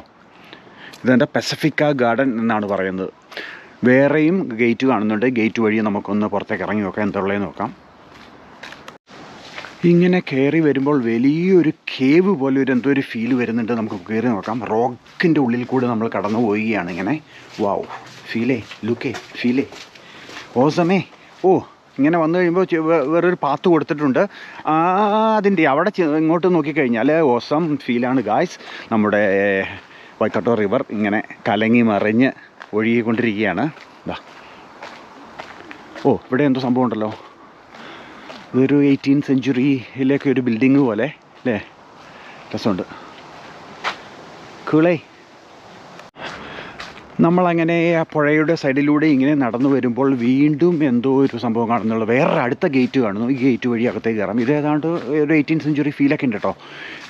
ഇതെന്റെ പെസഫിക്ക ഗാർഡൻ എന്നാണ് പറയുന്നത്. വേറെയും ഗേറ്റ് കാണുന്നുണ്ട്. ഗേറ്റ് വഴി നമുക്കൊന്ന് പുറത്തേക്ക് ഇറങ്ങി നോക്കാം. എന്തുള്ളതെന്ന് നോക്കാം. ഇങ്ങനെ കയറി വരുമ്പോൾ വലിയൊരു കേവ് പോലെ ഒരു എന്തോ ഒരു ഫീൽ വരുന്നുണ്ട്. നമുക്ക് കയറി നോക്കാം. റോക്കിന്റെ ഉള്ളിൽ കൂടെ നമ്മൾ കടന്നു പോവുകയാണ് ഇങ്ങനെ. വാവ് ഫീലേ ലുക്കേ ഫീലേ ഓസമേ ഓ ഇങ്ങനെ വന്നു കഴിയുമ്പോൾ വേറൊരു പാത്ത് കൊടുത്തിട്ടുണ്ട്. അതിന്റെ അവിടെ ഇങ്ങോട്ട് നോക്കിക്കഴിഞ്ഞാൽ ഓസം ഫീലാണ് ഗായ്സ് നമ്മുടെ വൈക്കട്ടോ റിവർ ഇങ്ങനെ കലങ്ങി മറിഞ്ഞ് ഒഴുകിക്കൊണ്ടിരിക്കുകയാണ്. ഓ ഇവിടെ എന്തോ സംഭവം ഉണ്ടല്ലോ. ഇതൊരു എയ്റ്റീൻ സെഞ്ചുറിയിലേക്ക് ഒരു ബിൽഡിങ് പോലെ അല്ലേ? രസമുണ്ട്. കൂളേ. നമ്മളങ്ങനെ ആ പുഴയുടെ സൈഡിലൂടെ ഇങ്ങനെ നടന്നു വരുമ്പോൾ വീണ്ടും എന്തോ ഒരു സംഭവം കാണുന്നുള്ളൂ വേറെ അടുത്ത ഗേറ്റ് കാണുന്നു. ഈ ഗേറ്റ് വഴി അകത്തേക്ക് കയറാം. ഇത് ഏതാണ്ട് ഒരു എയ്റ്റീൻ സെഞ്ചുറി ഫീലൊക്കെ ഉണ്ട് കേട്ടോ.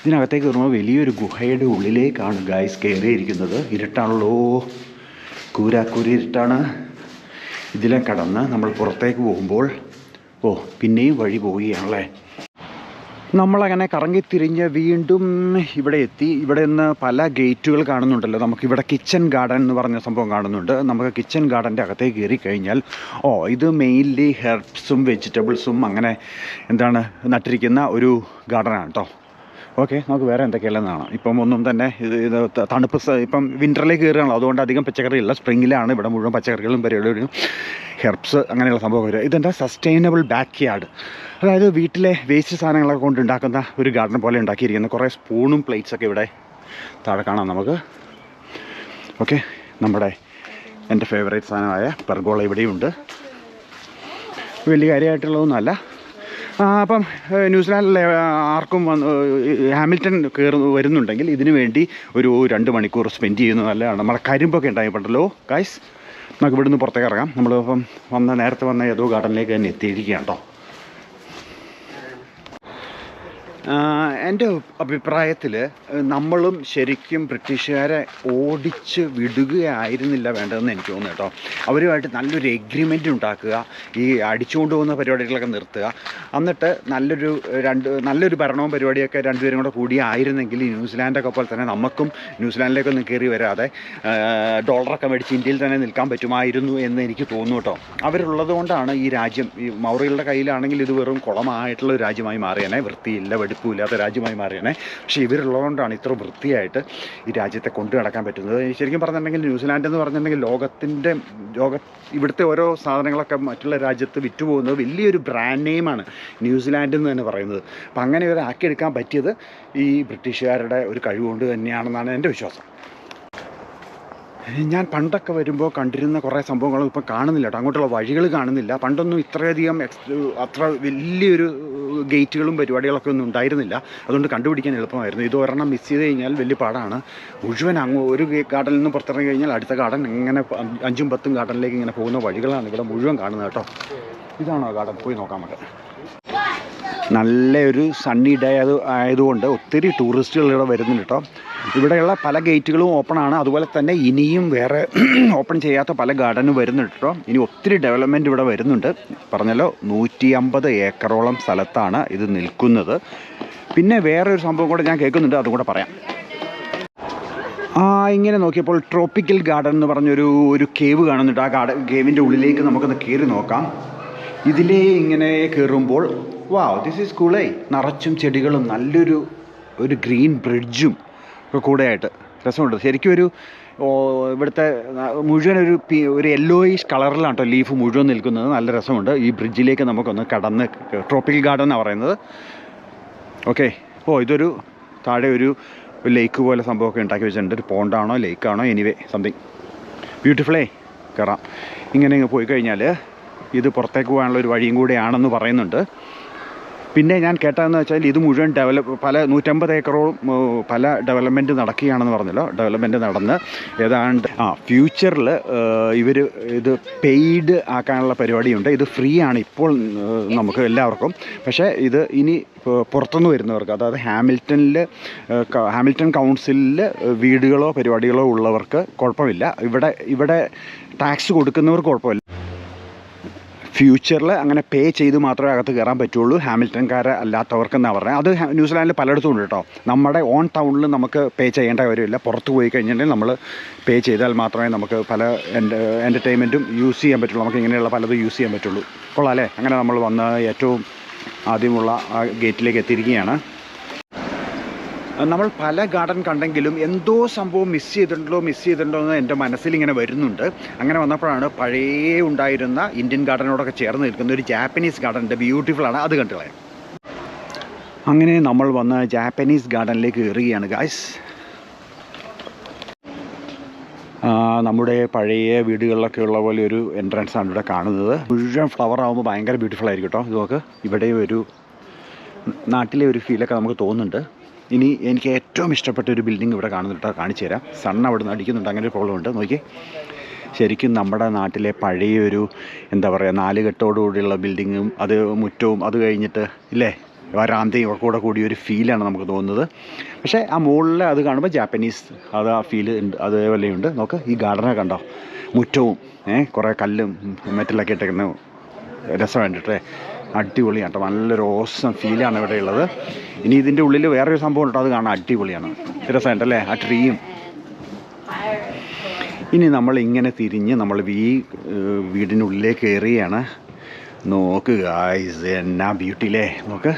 ഇതിനകത്തേക്ക് കയറുമ്പോൾ വലിയൊരു ഗുഹയുടെ ഉള്ളിലേക്കാണ് ഗായ്സ് കയറിയിരിക്കുന്നത്. ഇരുട്ടാണല്ലോ. കൂരാക്കൂരി ഇരുട്ടാണ്. ഇതിലെ കടന്ന് നമ്മൾ പുറത്തേക്ക് പോകുമ്പോൾ ഓ പിന്നെയും വഴി പോവുകയാണല്ലേ? നമ്മളങ്ങനെ കറങ്ങിത്തിരിഞ്ഞ് വീണ്ടും ഇവിടെ എത്തി. ഇവിടെ നിന്ന് പല ഗേറ്റുകൾ കാണുന്നുണ്ടല്ലോ. നമുക്കിവിടെ കിച്ചൺ ഗാർഡൻ എന്ന് പറഞ്ഞ സംഭവം കാണുന്നുണ്ട്. നമുക്ക് കിച്ചൺ ഗാർഡന്റെ അകത്തേക്ക് കയറി കഴിഞ്ഞാൽ ഓ ഇത് മെയിൻലി ഹെർബ്സും വെജിറ്റബിൾസും അങ്ങനെ എന്താണ് നട്ടിരിക്കുന്ന ഒരു ഗാർഡനാണ് കേട്ടോ ഓക്കെ നമുക്ക് വേറെ എന്തൊക്കെയുള്ളതെന്ന് കാണാം. ഇപ്പം ഒന്നും തന്നെ ഇത് ഇത് തണുപ്പ് ഇപ്പം വിന്ററിലേക്ക് കയറുകയാണല്ലോ. അതുകൊണ്ട് അധികം പച്ചക്കറിയില്ല സ്പ്രിങ്ങിലാണ് ഇവിടെ മുഴുവൻ പച്ചക്കറികളും പരിപാടികളും ഹെർബ്സ് അങ്ങനെയുള്ള സംഭവം വരിക. ഇതെന്താ? സസ്റ്റൈനബിൾ ബാക്ക് യാർഡ് അതായത് വീട്ടിലെ വേസ്റ്റ് സാധനങ്ങളൊക്കെ കൊണ്ട് ഉണ്ടാക്കുന്ന ഒരു ഗാർഡൻ പോലെ ഉണ്ടാക്കിയിരിക്കുന്ന. കുറേ സ്പൂണും പ്ലേറ്റ്സൊക്കെ ഇവിടെ താഴെ കാണാം നമുക്ക്. ഓക്കെ നമ്മുടെ എന്റെ ഫേവറേറ്റ് സാധനമായ പെർഗോള ഇവിടെയുണ്ട്. വലിയ കാര്യമായിട്ടുള്ളതൊന്നുമല്ല. അപ്പം ന്യൂസിലാൻഡിലെ ആർക്കും വന്ന് ഹാമിൽട്ടൺ കയറുന്നു വരുന്നുണ്ടെങ്കിൽ ഇതിനു വേണ്ടി ഒരു രണ്ട് മണിക്കൂർ സ്പെൻഡ് ചെയ്യുന്നത് നല്ലതാണ്. നമ്മളെ കരിമ്പൊക്കെ ഉണ്ടായിപ്പണ്ടല്ലോ ഗായ്സ് നമുക്ക് ഇവിടുന്ന് പുറത്തേക്ക് ഇറങ്ങാം. നമ്മളിപ്പം വന്ന നേരത്തെ വന്ന ഏതോ ഗാർഡനിലേക്ക് തന്നെ എത്തിയിരിക്കുകയാണ് കേട്ടോ എന്റെ അഭിപ്രായത്തിൽ നമ്മളും ശരിക്കും ബ്രിട്ടീഷുകാരെ ഓടിച്ച് വിടുകയായിരുന്നില്ല വേണ്ടതെന്ന് എനിക്ക് തോന്നുന്നു കേട്ടോ. അവരുമായിട്ട് നല്ലൊരു എഗ്രിമെന്റ് ഉണ്ടാക്കുക ഈ അടിച്ചുകൊണ്ട് പോകുന്ന പരിപാടികളൊക്കെ നിർത്തുക. എന്നിട്ട് നല്ലൊരു രണ്ട് നല്ലൊരു ഭരണവും പരിപാടിയൊക്കെ രണ്ടുപേരും കൂടെ കൂടിയായിരുന്നെങ്കിൽ ന്യൂസിലാൻഡൊക്കെ പോലെ തന്നെ നമുക്കും ന്യൂസിലാൻഡിലേക്കൊന്നും കയറി വരാതെ ഡോളറൊക്കെ മേടിച്ച് ഇന്ത്യയിൽ തന്നെ നിൽക്കാൻ പറ്റുമായിരുന്നു എന്ന് എനിക്ക് തോന്നുന്നു കേട്ടോ. അവരുള്ളത് കൊണ്ടാണ് ഈ രാജ്യം ഈ മൗറികളുടെ കയ്യിലാണെങ്കിൽ ഇത് വെറും കുളമായിട്ടുള്ള ഒരു രാജ്യമായി മാറിയനെ. വൃത്തിയില്ല വെടുപ്പില്ലാത്ത രാജ്യമായി മാറിയാണ്. പക്ഷേ ഇവരുള്ളതുകൊണ്ടാണ് ഇത്ര വൃത്തിയായിട്ട് ഈ രാജ്യത്തെ കൊണ്ടു നടക്കാൻ പറ്റുന്നത്. ശരിക്കും പറഞ്ഞിട്ടുണ്ടെങ്കിൽ ന്യൂസിലാൻഡ് എന്ന് പറഞ്ഞിട്ടുണ്ടെങ്കിൽ ലോകത്തിന്റെ ലോക ഇവിടുത്തെ ഓരോ സാധനങ്ങളൊക്കെ മറ്റുള്ള രാജ്യത്ത് വിറ്റുപോകുന്നത് വലിയൊരു ബ്രാൻഡ് നെയിമാണ് ന്യൂസിലാൻഡ് എന്ന് തന്നെ പറയുന്നത്. അപ്പം അങ്ങനെ ഇവരെ ആക്കിയെടുക്കാൻ പറ്റിയത് ഈ ബ്രിട്ടീഷുകാരുടെ ഒരു കഴിവുകൊണ്ട് തന്നെയാണെന്നാണ് എന്റെ വിശ്വാസം. ഞാൻ പണ്ടൊക്കെ വരുമ്പോൾ കണ്ടിരുന്ന കുറേ സംഭവങ്ങളും ഇപ്പം കാണുന്നില്ല കേട്ടോ. അങ്ങോട്ടുള്ള വഴികൾ കാണുന്നില്ല. പണ്ടൊന്നും ഇത്രയധികം എക്സ് അത്ര വലിയൊരു ഗേറ്റുകളും പരിപാടികളൊക്കെ ഒന്നും ഉണ്ടായിരുന്നില്ല. അതുകൊണ്ട് കണ്ടുപിടിക്കാൻ എളുപ്പമായിരുന്നു. ഇത് ഒരെണ്ണം മിസ് ചെയ്ത് കഴിഞ്ഞാൽ വലിയ പാടാണ്. മുഴുവൻ അങ്ങ് ഒരു ഗാർഡനിൽ നിന്ന് പുറത്തിറങ്ങി കഴിഞ്ഞാൽ അടുത്ത ഗാർഡൻ ഇങ്ങനെ അഞ്ചും പത്തും ഗാർഡനിലേക്ക് ഇങ്ങനെ പോകുന്ന വഴികളാണ് ഇവിടെ മുഴുവൻ കാണുന്നത് കേട്ടോ. ഇതാണോ ഗാർഡൻ പോയി നോക്കാം നമുക്ക്. നല്ലൊരു സണ്ണി ഡേ അത് ആയതുകൊണ്ട് ഒത്തിരി ടൂറിസ്റ്റുകൾ ഇവിടെ വരുന്നുണ്ട് കേട്ടോ. ഇവിടെയുള്ള പല ഗേറ്റുകളും ഓപ്പൺ ആണ്. അതുപോലെ തന്നെ ഇനിയും വേറെ ഓപ്പൺ ചെയ്യാത്ത പല ഗാർഡനും വരുന്നുണ്ട് കേട്ടോ. ഇനി ഒത്തിരി ഡെവലപ്മെന്റ് ഇവിടെ വരുന്നുണ്ട്. പറഞ്ഞല്ലോ നൂറ്റി അമ്പത് ഏക്കറോളം സ്ഥലത്താണ് ഇത് നിൽക്കുന്നത്. പിന്നെ വേറെ ഒരു സംഭവം കൂടെ ഞാൻ കേൾക്കുന്നുണ്ട് അതും കൂടെ പറയാം. ആ ഇങ്ങനെ നോക്കിയപ്പോൾ ട്രോപ്പിക്കൽ ഗാർഡൻ എന്ന് പറഞ്ഞൊരു ഒരു കേവ് കാണുന്നുണ്ട്. ആ ഗാർഡൻ കേവിന്റെ ഉള്ളിലേക്ക് നമുക്കൊന്ന് കയറി നോക്കാം. ഇതിലേ ഇങ്ങനെ കയറുമ്പോൾ വാ ദിസ് ഈസ് കൂളേ നിറച്ചും ചെടികളും നല്ലൊരു ഒരു ഗ്രീൻ ബ്രിഡ്ജും ഒക്കെ കൂടെയായിട്ട്. രസമുണ്ട്. ശരിക്കും ഒരു ഇവിടുത്തെ മുഴുവൻ ഒരു ഒരു യെല്ലോയിഷ് കളറിലാണ് കേട്ടോ ലീഫ് മുഴുവൻ നിൽക്കുന്നത്. നല്ല രസമുണ്ട്. ഈ ബ്രിഡ്ജിലേക്ക് നമുക്കൊന്ന് കടന്ന് ട്രോപ്പിക്കൽ ഗാർഡൻ എന്നാണ് പറയുന്നത്. ഓക്കെ ഓ ഇതൊരു താഴെ ഒരു ലേക്ക് പോലെ സംഭവമൊക്കെ ഉണ്ടാക്കി വെച്ചിട്ടുണ്ട്. ഒരു പോണ്ടാണോ ലേക്കാണോ എനിവേ സംതിങ് ബ്യൂട്ടിഫുള്ളേ കയറാം ഇങ്ങനെ ഇങ്ങ് പോയി കഴിഞ്ഞാൽ ഇത് പുറത്തേക്ക് പോകാനുള്ള ഒരു വഴിയും കൂടെയാണെന്ന് പറയുന്നുണ്ട്. പിന്നെ ഞാൻ കേട്ടതെന്ന് വെച്ചാൽ ഇത് മുഴുവൻ ഡെവലപ്പ് പല നൂറ്റമ്പത് ഏക്കറോളം പല ഡെവലപ്മെന്റ് നടക്കുകയാണെന്ന് പറഞ്ഞല്ലോ. ഡെവലപ്മെന്റ് നടന്ന് ഏതാണ്ട് ആ ഫ്യൂച്ചറിൽ ഇവർ ഇത് പെയ്ഡ് ആക്കാനുള്ള പരിപാടിയുണ്ട്. ഇത് ഫ്രീ ആണ് ഇപ്പോൾ നമുക്ക് എല്ലാവർക്കും. പക്ഷേ ഇത് ഇനി പുറത്തുനിന്ന് വരുന്നവർക്ക് അതായത് ഹാമിൽട്ടണിൽ ഹാമിൽട്ടൺ കൗൺസിലിൽ വീടുകളോ പരിപാടികളോ ഉള്ളവർക്ക് കുഴപ്പമില്ല. ഇവിടെ ഇവിടെ ടാക്സ് കൊടുക്കുന്നവർക്ക് കുഴപ്പമില്ല. ഫ്യൂച്ചറിൽ അങ്ങനെ പേ ചെയ്ത് മാത്രമേ അകത്ത് കയറാൻ പറ്റുള്ളൂ. ഹാമിൽട്ടൺകാരെ അല്ലാത്തവർക്കെന്നാണ് പറഞ്ഞത് അത് ന്യൂസിലാൻഡിൽ പലയിടത്തും ഉണ്ട് കേട്ടോ. നമ്മുടെ ഓൺ ടൗണിൽ നമുക്ക് പേ ചെയ്യേണ്ട കാര്യമില്ല. പുറത്ത് പോയി കഴിഞ്ഞിട്ടുണ്ടെങ്കിൽ നമ്മൾ പേ ചെയ്താൽ മാത്രമേ നമുക്ക് പല എന്റർടൈൻമെന്റും യൂസ് ചെയ്യാൻ പറ്റുള്ളൂ. നമുക്ക് ഇങ്ങനെയുള്ള പലതും യൂസ് ചെയ്യാൻ പറ്റുള്ളൂ. കൊള്ളാം അല്ലേ? അങ്ങനെ നമ്മൾ വന്ന് ഏറ്റവും ആദ്യമുള്ള ആ ഗേറ്റിലേക്ക് എത്തിയിരിക്കുകയാണ്. നമ്മൾ പല ഗാർഡൻ കണ്ടെങ്കിലും എന്തോ സംഭവം മിസ് ചെയ്തിട്ടുണ്ടോ മിസ് ചെയ്തിട്ടുണ്ടോ എന്ന് എന്റെ മനസ്സിൽ ഇങ്ങനെ വരുന്നുണ്ട്. അങ്ങനെ വന്നപ്പോഴാണ് പഴയ ഉണ്ടായിരുന്ന ഇന്ത്യൻ ഗാർഡനോടൊക്കെ ചേർന്ന് നിൽക്കുന്ന ഒരു ജാപ്പനീസ് ഗാർഡൻ ഉണ്ട് ബ്യൂട്ടിഫുൾ ആണ് അത് കണ്ടുകളെ അങ്ങനെ നമ്മൾ വന്ന ജാപ്പനീസ് ഗാർഡനിലേക്ക് കയറുകയാണ് ഗായ്സ് നമ്മുടെ പഴയ വീടുകളിലൊക്കെ ഉള്ള പോലെ ഒരു എൻട്രൻസ് ആണ് ഇവിടെ കാണുന്നത്. മുഴുവൻ ഫ്ലവർ ആകുമ്പോൾ ഭയങ്കര ബ്യൂട്ടിഫുൾ ആയിരിക്കും കേട്ടോ ഇത് നോക്ക്. ഇവിടെ ഒരു നാട്ടിലെ ഒരു ഫീലൊക്കെ നമുക്ക് തോന്നുന്നുണ്ട്. ഇനി എനിക്ക് ഏറ്റവും ഇഷ്ടപ്പെട്ട ഒരു ബിൽഡിംഗ് ഇവിടെ കാണുന്നുണ്ട് കേട്ടോ കാണിച്ചു തരാം. സൺ അവിടെ നിന്ന് അടിക്കുന്നുണ്ട് അങ്ങനെ ഒരു പ്രോബ്ലം ഉണ്ട്. നോക്കി ശരിക്കും നമ്മുടെ നാട്ടിലെ പഴയൊരു എന്താ പറയുക നാലുകെട്ടോടുകൂടിയുള്ള ബിൽഡിങ്ങും അത് മുറ്റവും അത് കഴിഞ്ഞിട്ട് ഇല്ലേ വരാന്തയും ഒക്കെ കൂടെ കൂടിയ ഒരു ഫീലാണ് നമുക്ക് തോന്നുന്നത്. പക്ഷേ ആ മുകളിൽ അത് കാണുമ്പോൾ ജാപ്പനീസ് അത് ആ ഫീൽ ഉണ്ട്. അതേപോലെയുണ്ട് നോക്ക് ഈ ഗാർഡനെ കണ്ടോ? മുറ്റവും ഏ കുറേ കല്ലും മെറ്റലൊക്കെ ഇട്ടേക്കുന്ന രസം വേണ്ടിട്ടേ അടിപൊളിയാണ് നല്ലൊരു ഓസം ഫീലാണ് ഇവിടെ ഉള്ളത്. ഇനി ഇതിന്റെ ഉള്ളിൽ വേറൊരു സംഭവം ഉണ്ടോ? അത് കാണാൻ അടിപൊളിയാണ്. രസമുണ്ടല്ലേ ആ ട്രീയും ഇനി നമ്മൾ ഇങ്ങനെ തിരിഞ്ഞ് നമ്മൾ ഈ വീടിനുള്ളിലേ വീടിനുള്ളിലേക്ക് കയറിയാണ് നോക്ക് ഗായ്സ് എന്നാ ബ്യൂട്ടിയിലേ നോക്ക്.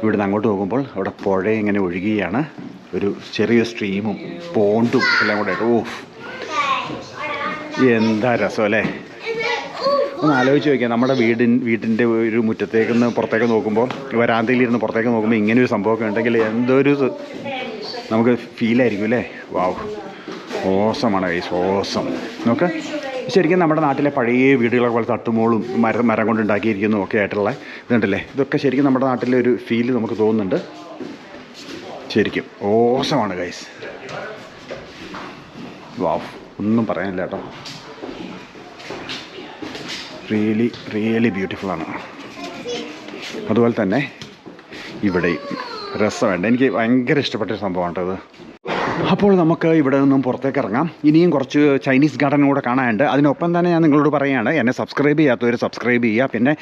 ഇവിടുന്ന് അങ്ങോട്ട് പോകുമ്പോൾ അവിടെ പുഴ ഇങ്ങനെ ഒഴുകിയാണ്. ഒരു ചെറിയ സ്ട്രീമും പോണ്ടും എല്ലാം കൂടെ ഓഫ് എന്താ രസം അല്ലേ? ഒന്ന് ആലോചിച്ച് നോക്കിയാൽ നമ്മുടെ വീടിൻ വീടിന്റെ ഒരു മുറ്റത്തേക്ക് നിന്ന് പുറത്തേക്ക് നോക്കുമ്പോൾ വരാന്തയിലിരുന്ന് പുറത്തേക്ക് നോക്കുമ്പോൾ ഇങ്ങനെ ഒരു സംഭവമൊക്കെ ഉണ്ടെങ്കിൽ എന്തൊരു നമുക്ക് ഫീലായിരിക്കും അല്ലേ? വാവ് ഓസമാണ് ഈ ഓസം നോക്ക് ശരിക്കും നമ്മുടെ നാട്ടിലെ പഴയ വീടുകളെ പോലെ തട്ടുമോളും മരം മരം കൊണ്ടുണ്ടാക്കിയിരിക്കുന്നു ഒക്കെ ആയിട്ടുള്ള ഇതുണ്ടല്ലേ? ഇതൊക്കെ ശരിക്കും നമ്മുടെ നാട്ടിലെ ഒരു ഫീൽ നമുക്ക് തോന്നുന്നുണ്ട്. ശരിക്കും. ഓസമാണ് ഗൈസ് വാവ് ഒന്നും പറയാനില്ല കേട്ടോ. റിയലി റിയലി ബ്യൂട്ടിഫുൾ ആണ്. അതുപോലെ തന്നെ ഇവിടെയും രസമുണ്ട് എനിക്ക് ഭയങ്കര ഇഷ്ടപ്പെട്ട സംഭവമാണ് ഇത് അപ്പോൾ നമുക്ക് ഇവിടെ നിന്നും പുറത്തേക്ക് ഇറങ്ങാം. ഇനിയും കുറച്ച് ചൈനീസ് ഗാർഡൻ കൂടെ കാണാനുണ്ട്. അതിനൊപ്പം തന്നെ ഞാൻ നിങ്ങളോട് പറയുകയാണ് എന്നെ സബ്സ്ക്രൈബ് ചെയ്യാത്തവർ സബ്സ്ക്രൈബ് ചെയ്യുക. പിന്നെ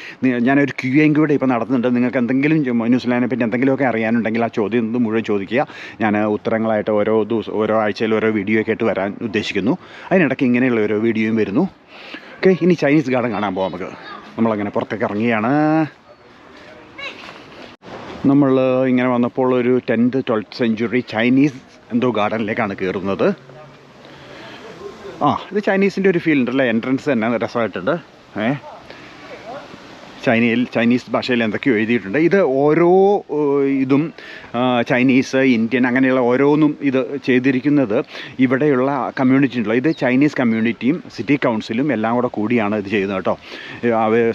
ഞാനൊരു ക്യൂ എൻ കൂടെ ഇപ്പോൾ നടത്തുന്നുണ്ട്. നിങ്ങൾക്ക് എന്തെങ്കിലും ന്യൂസിലാൻഡിനെ പറ്റി എന്തെങ്കിലുമൊക്കെ അറിയാനുണ്ടെങ്കിൽ ആ ചോദ്യം ഒന്ന് മുഴുവൻ ചോദിക്കുക. ഞാൻ ഉത്തരങ്ങളായിട്ട് ഓരോ ദിവസം ഓരോ ആഴ്ചയിൽ ഓരോ വീഡിയോ ഒക്കെ ആയിട്ട് വരാൻ ഉദ്ദേശിക്കുന്നു. അതിനിടയ്ക്ക് ഇങ്ങനെയുള്ള ഓരോ വീഡിയോയും വരുന്നു. ഓക്കെ ഇനി ചൈനീസ് ഗാർഡൻ കാണാൻ പോകാം നമുക്ക്. നമ്മളങ്ങനെ പുറത്തേക്ക് ഇറങ്ങിയാണ്. നമ്മൾ ഇങ്ങനെ വന്നപ്പോൾ ഒരു ടെൻത്ത് ട്വൽത്ത് സെഞ്ചുറി ചൈനീസ് എന്തോ ഗാർഡനിലേക്കാണ് കയറുന്നത്. ആ ഇത് ചൈനീസിന്റെ ഒരു ഫീൽ ഉണ്ടല്ലേ എൻട്രൻസ് തന്നെ രസമായിട്ടുണ്ട്. ഏ? ചൈനയിൽ ചൈനീസ് ഭാഷയിൽ എന്തൊക്കെയോ എഴുതിയിട്ടുണ്ട്. ഇത് ഓരോ ഇതും ചൈനീസ് ഇന്ത്യൻ അങ്ങനെയുള്ള ഓരോന്നും ഇത് ചെയ്തിരിക്കുന്നത് ഇവിടെയുള്ള കമ്മ്യൂണിറ്റി ഉണ്ടല്ലോ. ഇത് ചൈനീസ് കമ്മ്യൂണിറ്റിയും സിറ്റി കൗൺസിലും എല്ലാം കൂടെ കൂടിയാണ് ഇത് ചെയ്യുന്നത് കേട്ടോ.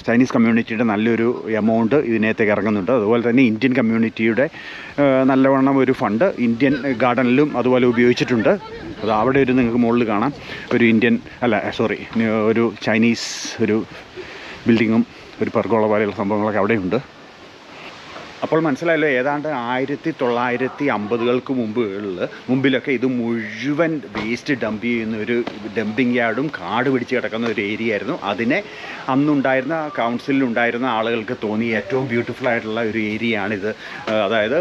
ചൈനീസ് കമ്മ്യൂണിറ്റിയുടെ നല്ലൊരു എമൗണ്ട് ഇതിനകത്തേക്ക് ഇറങ്ങുന്നുണ്ട്. അതുപോലെ തന്നെ ഇന്ത്യൻ കമ്മ്യൂണിറ്റിയുടെ നല്ലവണ്ണം ഒരു ഫണ്ട് ഇന്ത്യൻ ഗാർഡനിലും അതുപോലെ ഉപയോഗിച്ചിട്ടുണ്ട്. അത് അവിടെ ഒരു നിങ്ങൾക്ക് മുകളിൽ കാണാം. ഒരു ഇന്ത്യൻ അല്ല സോറി ഒരു ചൈനീസ് ഒരു ബിൽഡിങ്ങും ഒരു പെർഗോള പോലെയുള്ള സംഭവങ്ങളൊക്കെ അവിടെയുണ്ട്. അപ്പോൾ മനസ്സിലായല്ലോ ഏതാണ്ട് ആയിരത്തി തൊള്ളായിരത്തി അമ്പതുകൾക്ക് മുമ്പുകളിൽ മുമ്പിലൊക്കെ ഇത് മുഴുവൻ വേസ്റ്റ് ഡംപ് ചെയ്യുന്ന ഒരു ഡംപിങ് യാർഡും കാട് പിടിച്ച് കിടക്കുന്ന ഒരു ഏരിയ ആയിരുന്നു. അതിനെ അന്നുണ്ടായിരുന്ന കൗൺസിലുണ്ടായിരുന്ന ആളുകൾക്ക് തോന്നി ഏറ്റവും ബ്യൂട്ടിഫുൾ ആയിട്ടുള്ള ഒരു ഏരിയ ആണിത്. അതായത്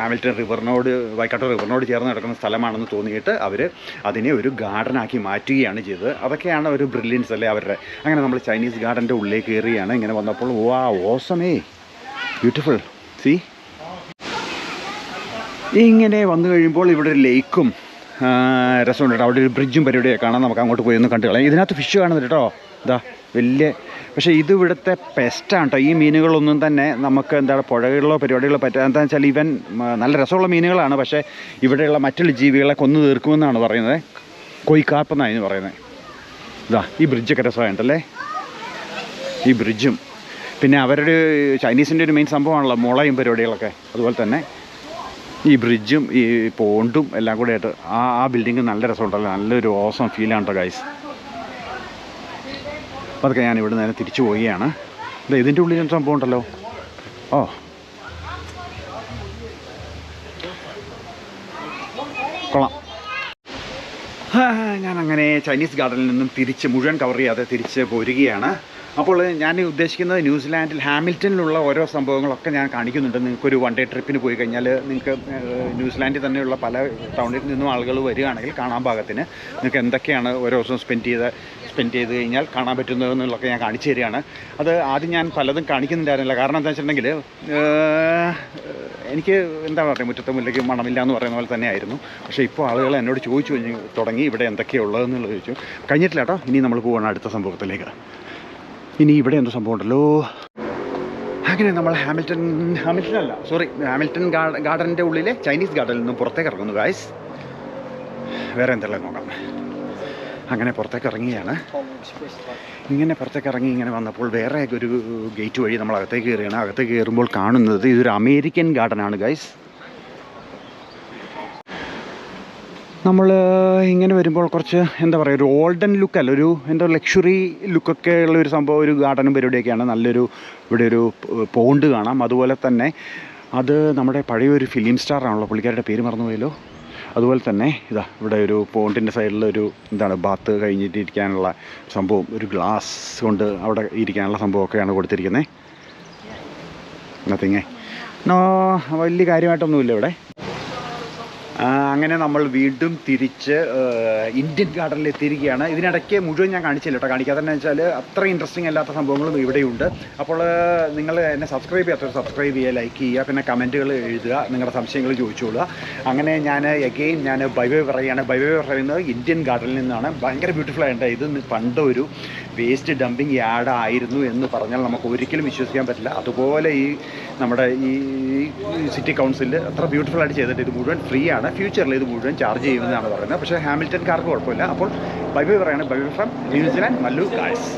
ഹാമിൽട്ടൺ റിവറിനോട് വൈക്കാട്ടോ റിവറിനോട് ചേർന്ന് കിടക്കുന്ന സ്ഥലമാണെന്ന് തോന്നിയിട്ട് അവർ അതിനെ ഒരു ഗാർഡനാക്കി മാറ്റുകയാണ് ചെയ്തത്. അതൊക്കെയാണ് ഒരു ബ്രില്യൻസ് അല്ലേ അവരുടെ. അങ്ങനെ നമ്മൾ ചൈനീസ് ഗാർഡന്റെ ഉള്ളിലേക്ക് കയറിയാണ് ഇങ്ങനെ വന്നപ്പോൾ വാ ഓസമേ ബ്യൂട്ടിഫുൾ സി ഇങ്ങനെ വന്നു കഴിയുമ്പോൾ ഇവിടെ ഒരു ലേക്കും രസമുണ്ട് അവിടെ ഒരു ബ്രിഡ്ജും പരിപാടിയൊക്കെ കാണാം നമുക്ക് അങ്ങോട്ട് പോയി ഒന്ന് കണ്ടു കളയാം. ഇതിനകത്ത് ഫിഷ് കാണുന്നുണ്ട് കേട്ടോ. ഇതാ വലിയ പക്ഷേ ഇത് ഇവിടുത്തെ പെസ്റ്റാണ് കേട്ടോ. ഈ മീനുകളൊന്നും തന്നെ നമുക്ക് എന്താണ് പുഴകളിലോ പരിപാടികളോ പറ്റുക എന്താണെന്ന് വെച്ചാൽ ഇവൻ നല്ല രസമുള്ള മീനുകളാണ്. പക്ഷേ ഇവിടെയുള്ള മറ്റുള്ള ജീവികളെ കൊന്നു തീർക്കുമെന്നാണ് പറയുന്നത്. കൊയ്ക്കാപ്പെന്നാണ് ഇതിന് പറയുന്നത്. ഇതാ ഈ ബ്രിഡ്ജൊക്കെ രസമായിട്ടല്ലേ? ഈ ബ്രിഡ്ജും പിന്നെ അവരുടെ ചൈനീസിന്റെ ഒരു മെയിൻ സംഭവമാണല്ലോ മുളയും പരിപാടികളൊക്കെ. അതുപോലെ തന്നെ ഈ ബ്രിഡ്ജും ഈ പോണ്ടും എല്ലാം കൂടെ ആയിട്ട് ആ ആ ബിൽഡിങ് നല്ല രസമുണ്ടല്ലോ. നല്ലൊരു ഓസം ഫീലാണ് കേട്ടോ ഗൈസ് അപ്പോൾ അതൊക്കെ ഞാൻ ഇവിടെ നേരെ തിരിച്ചു പോവുകയാണ്. ഇത് ഇതിന്റെ ഉള്ളിൽ സംഭവം ഉണ്ടല്ലോ. ഓ. കൊള്ളാം. ഞാൻ അങ്ങനെ ചൈനീസ് ഗാർഡനിൽ നിന്നും തിരിച്ച് മുഴുവൻ കവർ ചെയ്യാതെ തിരിച്ച് പോരുകയാണ്. അപ്പോൾ ഞാൻ ഉദ്ദേശിക്കുന്നത് ന്യൂസിലാൻഡിൽ ഹാമിൽറ്റണിലുള്ള ഓരോ സംഭവങ്ങളൊക്കെ ഞാൻ കാണിക്കുന്നുണ്ട്. നിങ്ങൾക്കൊരു വൺ ഡേ ട്രിപ്പിന് പോയി കഴിഞ്ഞാൽ നിങ്ങൾക്ക് ന്യൂസിലാൻഡിൽ തന്നെയുള്ള പല ടൗണിൽ നിന്നും ആളുകൾ വരികയാണെങ്കിൽ കാണാൻ പാകത്തിന് നിങ്ങൾക്ക് എന്തൊക്കെയാണ് ഓരോ ദിവസം സ്പെൻഡ് ചെയ്ത് സ്പെൻഡ് ചെയ്ത് കഴിഞ്ഞാൽ കാണാൻ പറ്റുന്നതെന്നുള്ളതൊക്കെ ഞാൻ കാണിച്ചു തരികയാണ്. അത് ആദ്യം ഞാൻ പലതും കാണിക്കുന്നുണ്ടായിരുന്നില്ല. കാരണം എന്താ വെച്ചിട്ടുണ്ടെങ്കിൽ എനിക്ക് എന്താ പറയുക മുറ്റത്തെ മുല്ലയ്ക്ക് മണമില്ല എന്ന് പറയുന്ന പോലെ തന്നെയായിരുന്നു. പക്ഷേ ഇപ്പോൾ ആളുകൾ എന്നോട് ചോദിച്ചു തുടങ്ങി ഇവിടെ എന്തൊക്കെയാണ് ഉള്ളതെന്നുള്ളത് ചോദിച്ചു. കഴിഞ്ഞിട്ടില്ല കേട്ടോ. ഇനി നമ്മൾ പോകണം അടുത്ത സംഭവത്തിലേക്ക്. ഇനി ഇവിടെ എന്തോ സംഭവം ഉണ്ടല്ലോ. അങ്ങനെ നമ്മൾ ഹാമിൽട്ടൺ ഹാമിൽട്ടൺ അല്ല സോറി ഹാമിൽട്ടൺ ഗാർഡന്റെ ഉള്ളിലെ ചൈനീസ് ഗാർഡനിൽ നിന്നും പുറത്തേക്ക് ഇറങ്ങുന്നു ഗായ്സ് വേറെ എന്തെല്ലാം നോക്കാം. അങ്ങനെ പുറത്തേക്ക് ഇറങ്ങിയാണ്. ഇങ്ങനെ പുറത്തേക്ക് ഇറങ്ങി ഇങ്ങനെ വന്നപ്പോൾ വേറെ ഒരു ഗേറ്റ് വഴി നമ്മൾ അകത്തേക്ക് കയറുകയാണ് അകത്തേക്ക് കയറുമ്പോൾ കാണുന്നത് ഇതൊരു അമേരിക്കൻ ഗാർഡനാണ് ഗൈസ് നമ്മൾ ഇങ്ങനെ വരുമ്പോൾ കുറച്ച് എന്താ പറയുക ഒരു ഓൾഡൻ ലുക്ക് അല്ല ഒരു എന്താ ലക്ഷറി ലുക്കൊക്കെ ഉള്ള ഒരു സംഭവം ഒരു ഗാർഡനും പരിപാടിയൊക്കെയാണ് നല്ലൊരു ഇവിടെ ഒരു പോണ്ട് കാണാം. അതുപോലെ തന്നെ അത് നമ്മുടെ പഴയ ഒരു ഫിലിം സ്റ്റാറാണല്ലോ പുള്ളിക്കാരുടെ പേര് മറന്നുപോയല്ലോ. അതുപോലെ തന്നെ ഇതാ ഇവിടെ ഒരു പോണ്ടിന്റെ സൈഡിലൊരു എന്താണ് ബാത്ത് കഴിഞ്ഞിട്ട് ഇരിക്കാനുള്ള സംഭവം ഒരു ഗ്ലാസ് കൊണ്ട് അവിടെ ഇരിക്കാനുള്ള സംഭവമൊക്കെയാണ് കൊടുത്തിരിക്കുന്നത് നത്തിങ്ങേ വലിയ കാര്യമായിട്ടൊന്നുമില്ല ഇവിടെ. അങ്ങനെ നമ്മൾ വീണ്ടും തിരിച്ച് ഇന്ത്യൻ ഗാർഡനിൽ എത്തിയിരിക്കുകയാണ്. ഇതിനിടയ്ക്ക് മുഴുവൻ ഞാൻ കാണിച്ചില്ല കേട്ടോ. എന്ന് വെച്ചാൽ അത്ര ഇൻട്രസ്റ്റിംഗ് അല്ലാത്ത സംഭവങ്ങളും ഇവിടെയുണ്ട്. അപ്പോൾ നിങ്ങൾ എന്നെ സബ്സ്ക്രൈബ് ചെയ്യാത്തവർ സബ്സ്ക്രൈബ് ചെയ്യുക ലൈക്ക് ചെയ്യുക പിന്നെ കമന്റുകൾ എഴുതുക നിങ്ങളുടെ സംശയങ്ങൾ ചോദിച്ചോളുക. അങ്ങനെ ഞാൻ എഗെയിൻ ഞാൻ ബൈ ബൈ പറയുകയാണ്. ബൈ ബൈ പറയുന്നത് ഇന്ത്യൻ ഗാർഡനിൽ നിന്നാണ്. ഭയങ്കര ബ്യൂട്ടിഫുൾ ആയിട്ട് ഇത് പണ്ട് ഒരു വേസ്റ്റ് ഡംപിങ് ആയിരുന്നു എന്ന് പറഞ്ഞാൽ നമുക്ക് ഒരിക്കലും വിശ്വസിക്കാൻ പറ്റില്ല. അതുപോലെ ഈ നമ്മുടെ ഈ സിറ്റി കൗൺസിൽ അത്ര ബ്യൂട്ടിഫുൾ ആയിട്ട് ചെയ്തിട്ട് ഇത് മുഴുവൻ ഫ്രീ ആണ്. ഫ്യൂച്ചറിൽ ഇത് മുഴുവൻ ചാർജ് ചെയ്യുമെന്നാണ് പറയുന്നത്. പക്ഷേ ഹാമിൽട്ടൺകാർക്ക് കുഴപ്പമില്ല. അപ്പോൾ ബൈ ബൈ പറയാണ് bye bye from New Zealand Mallu guys.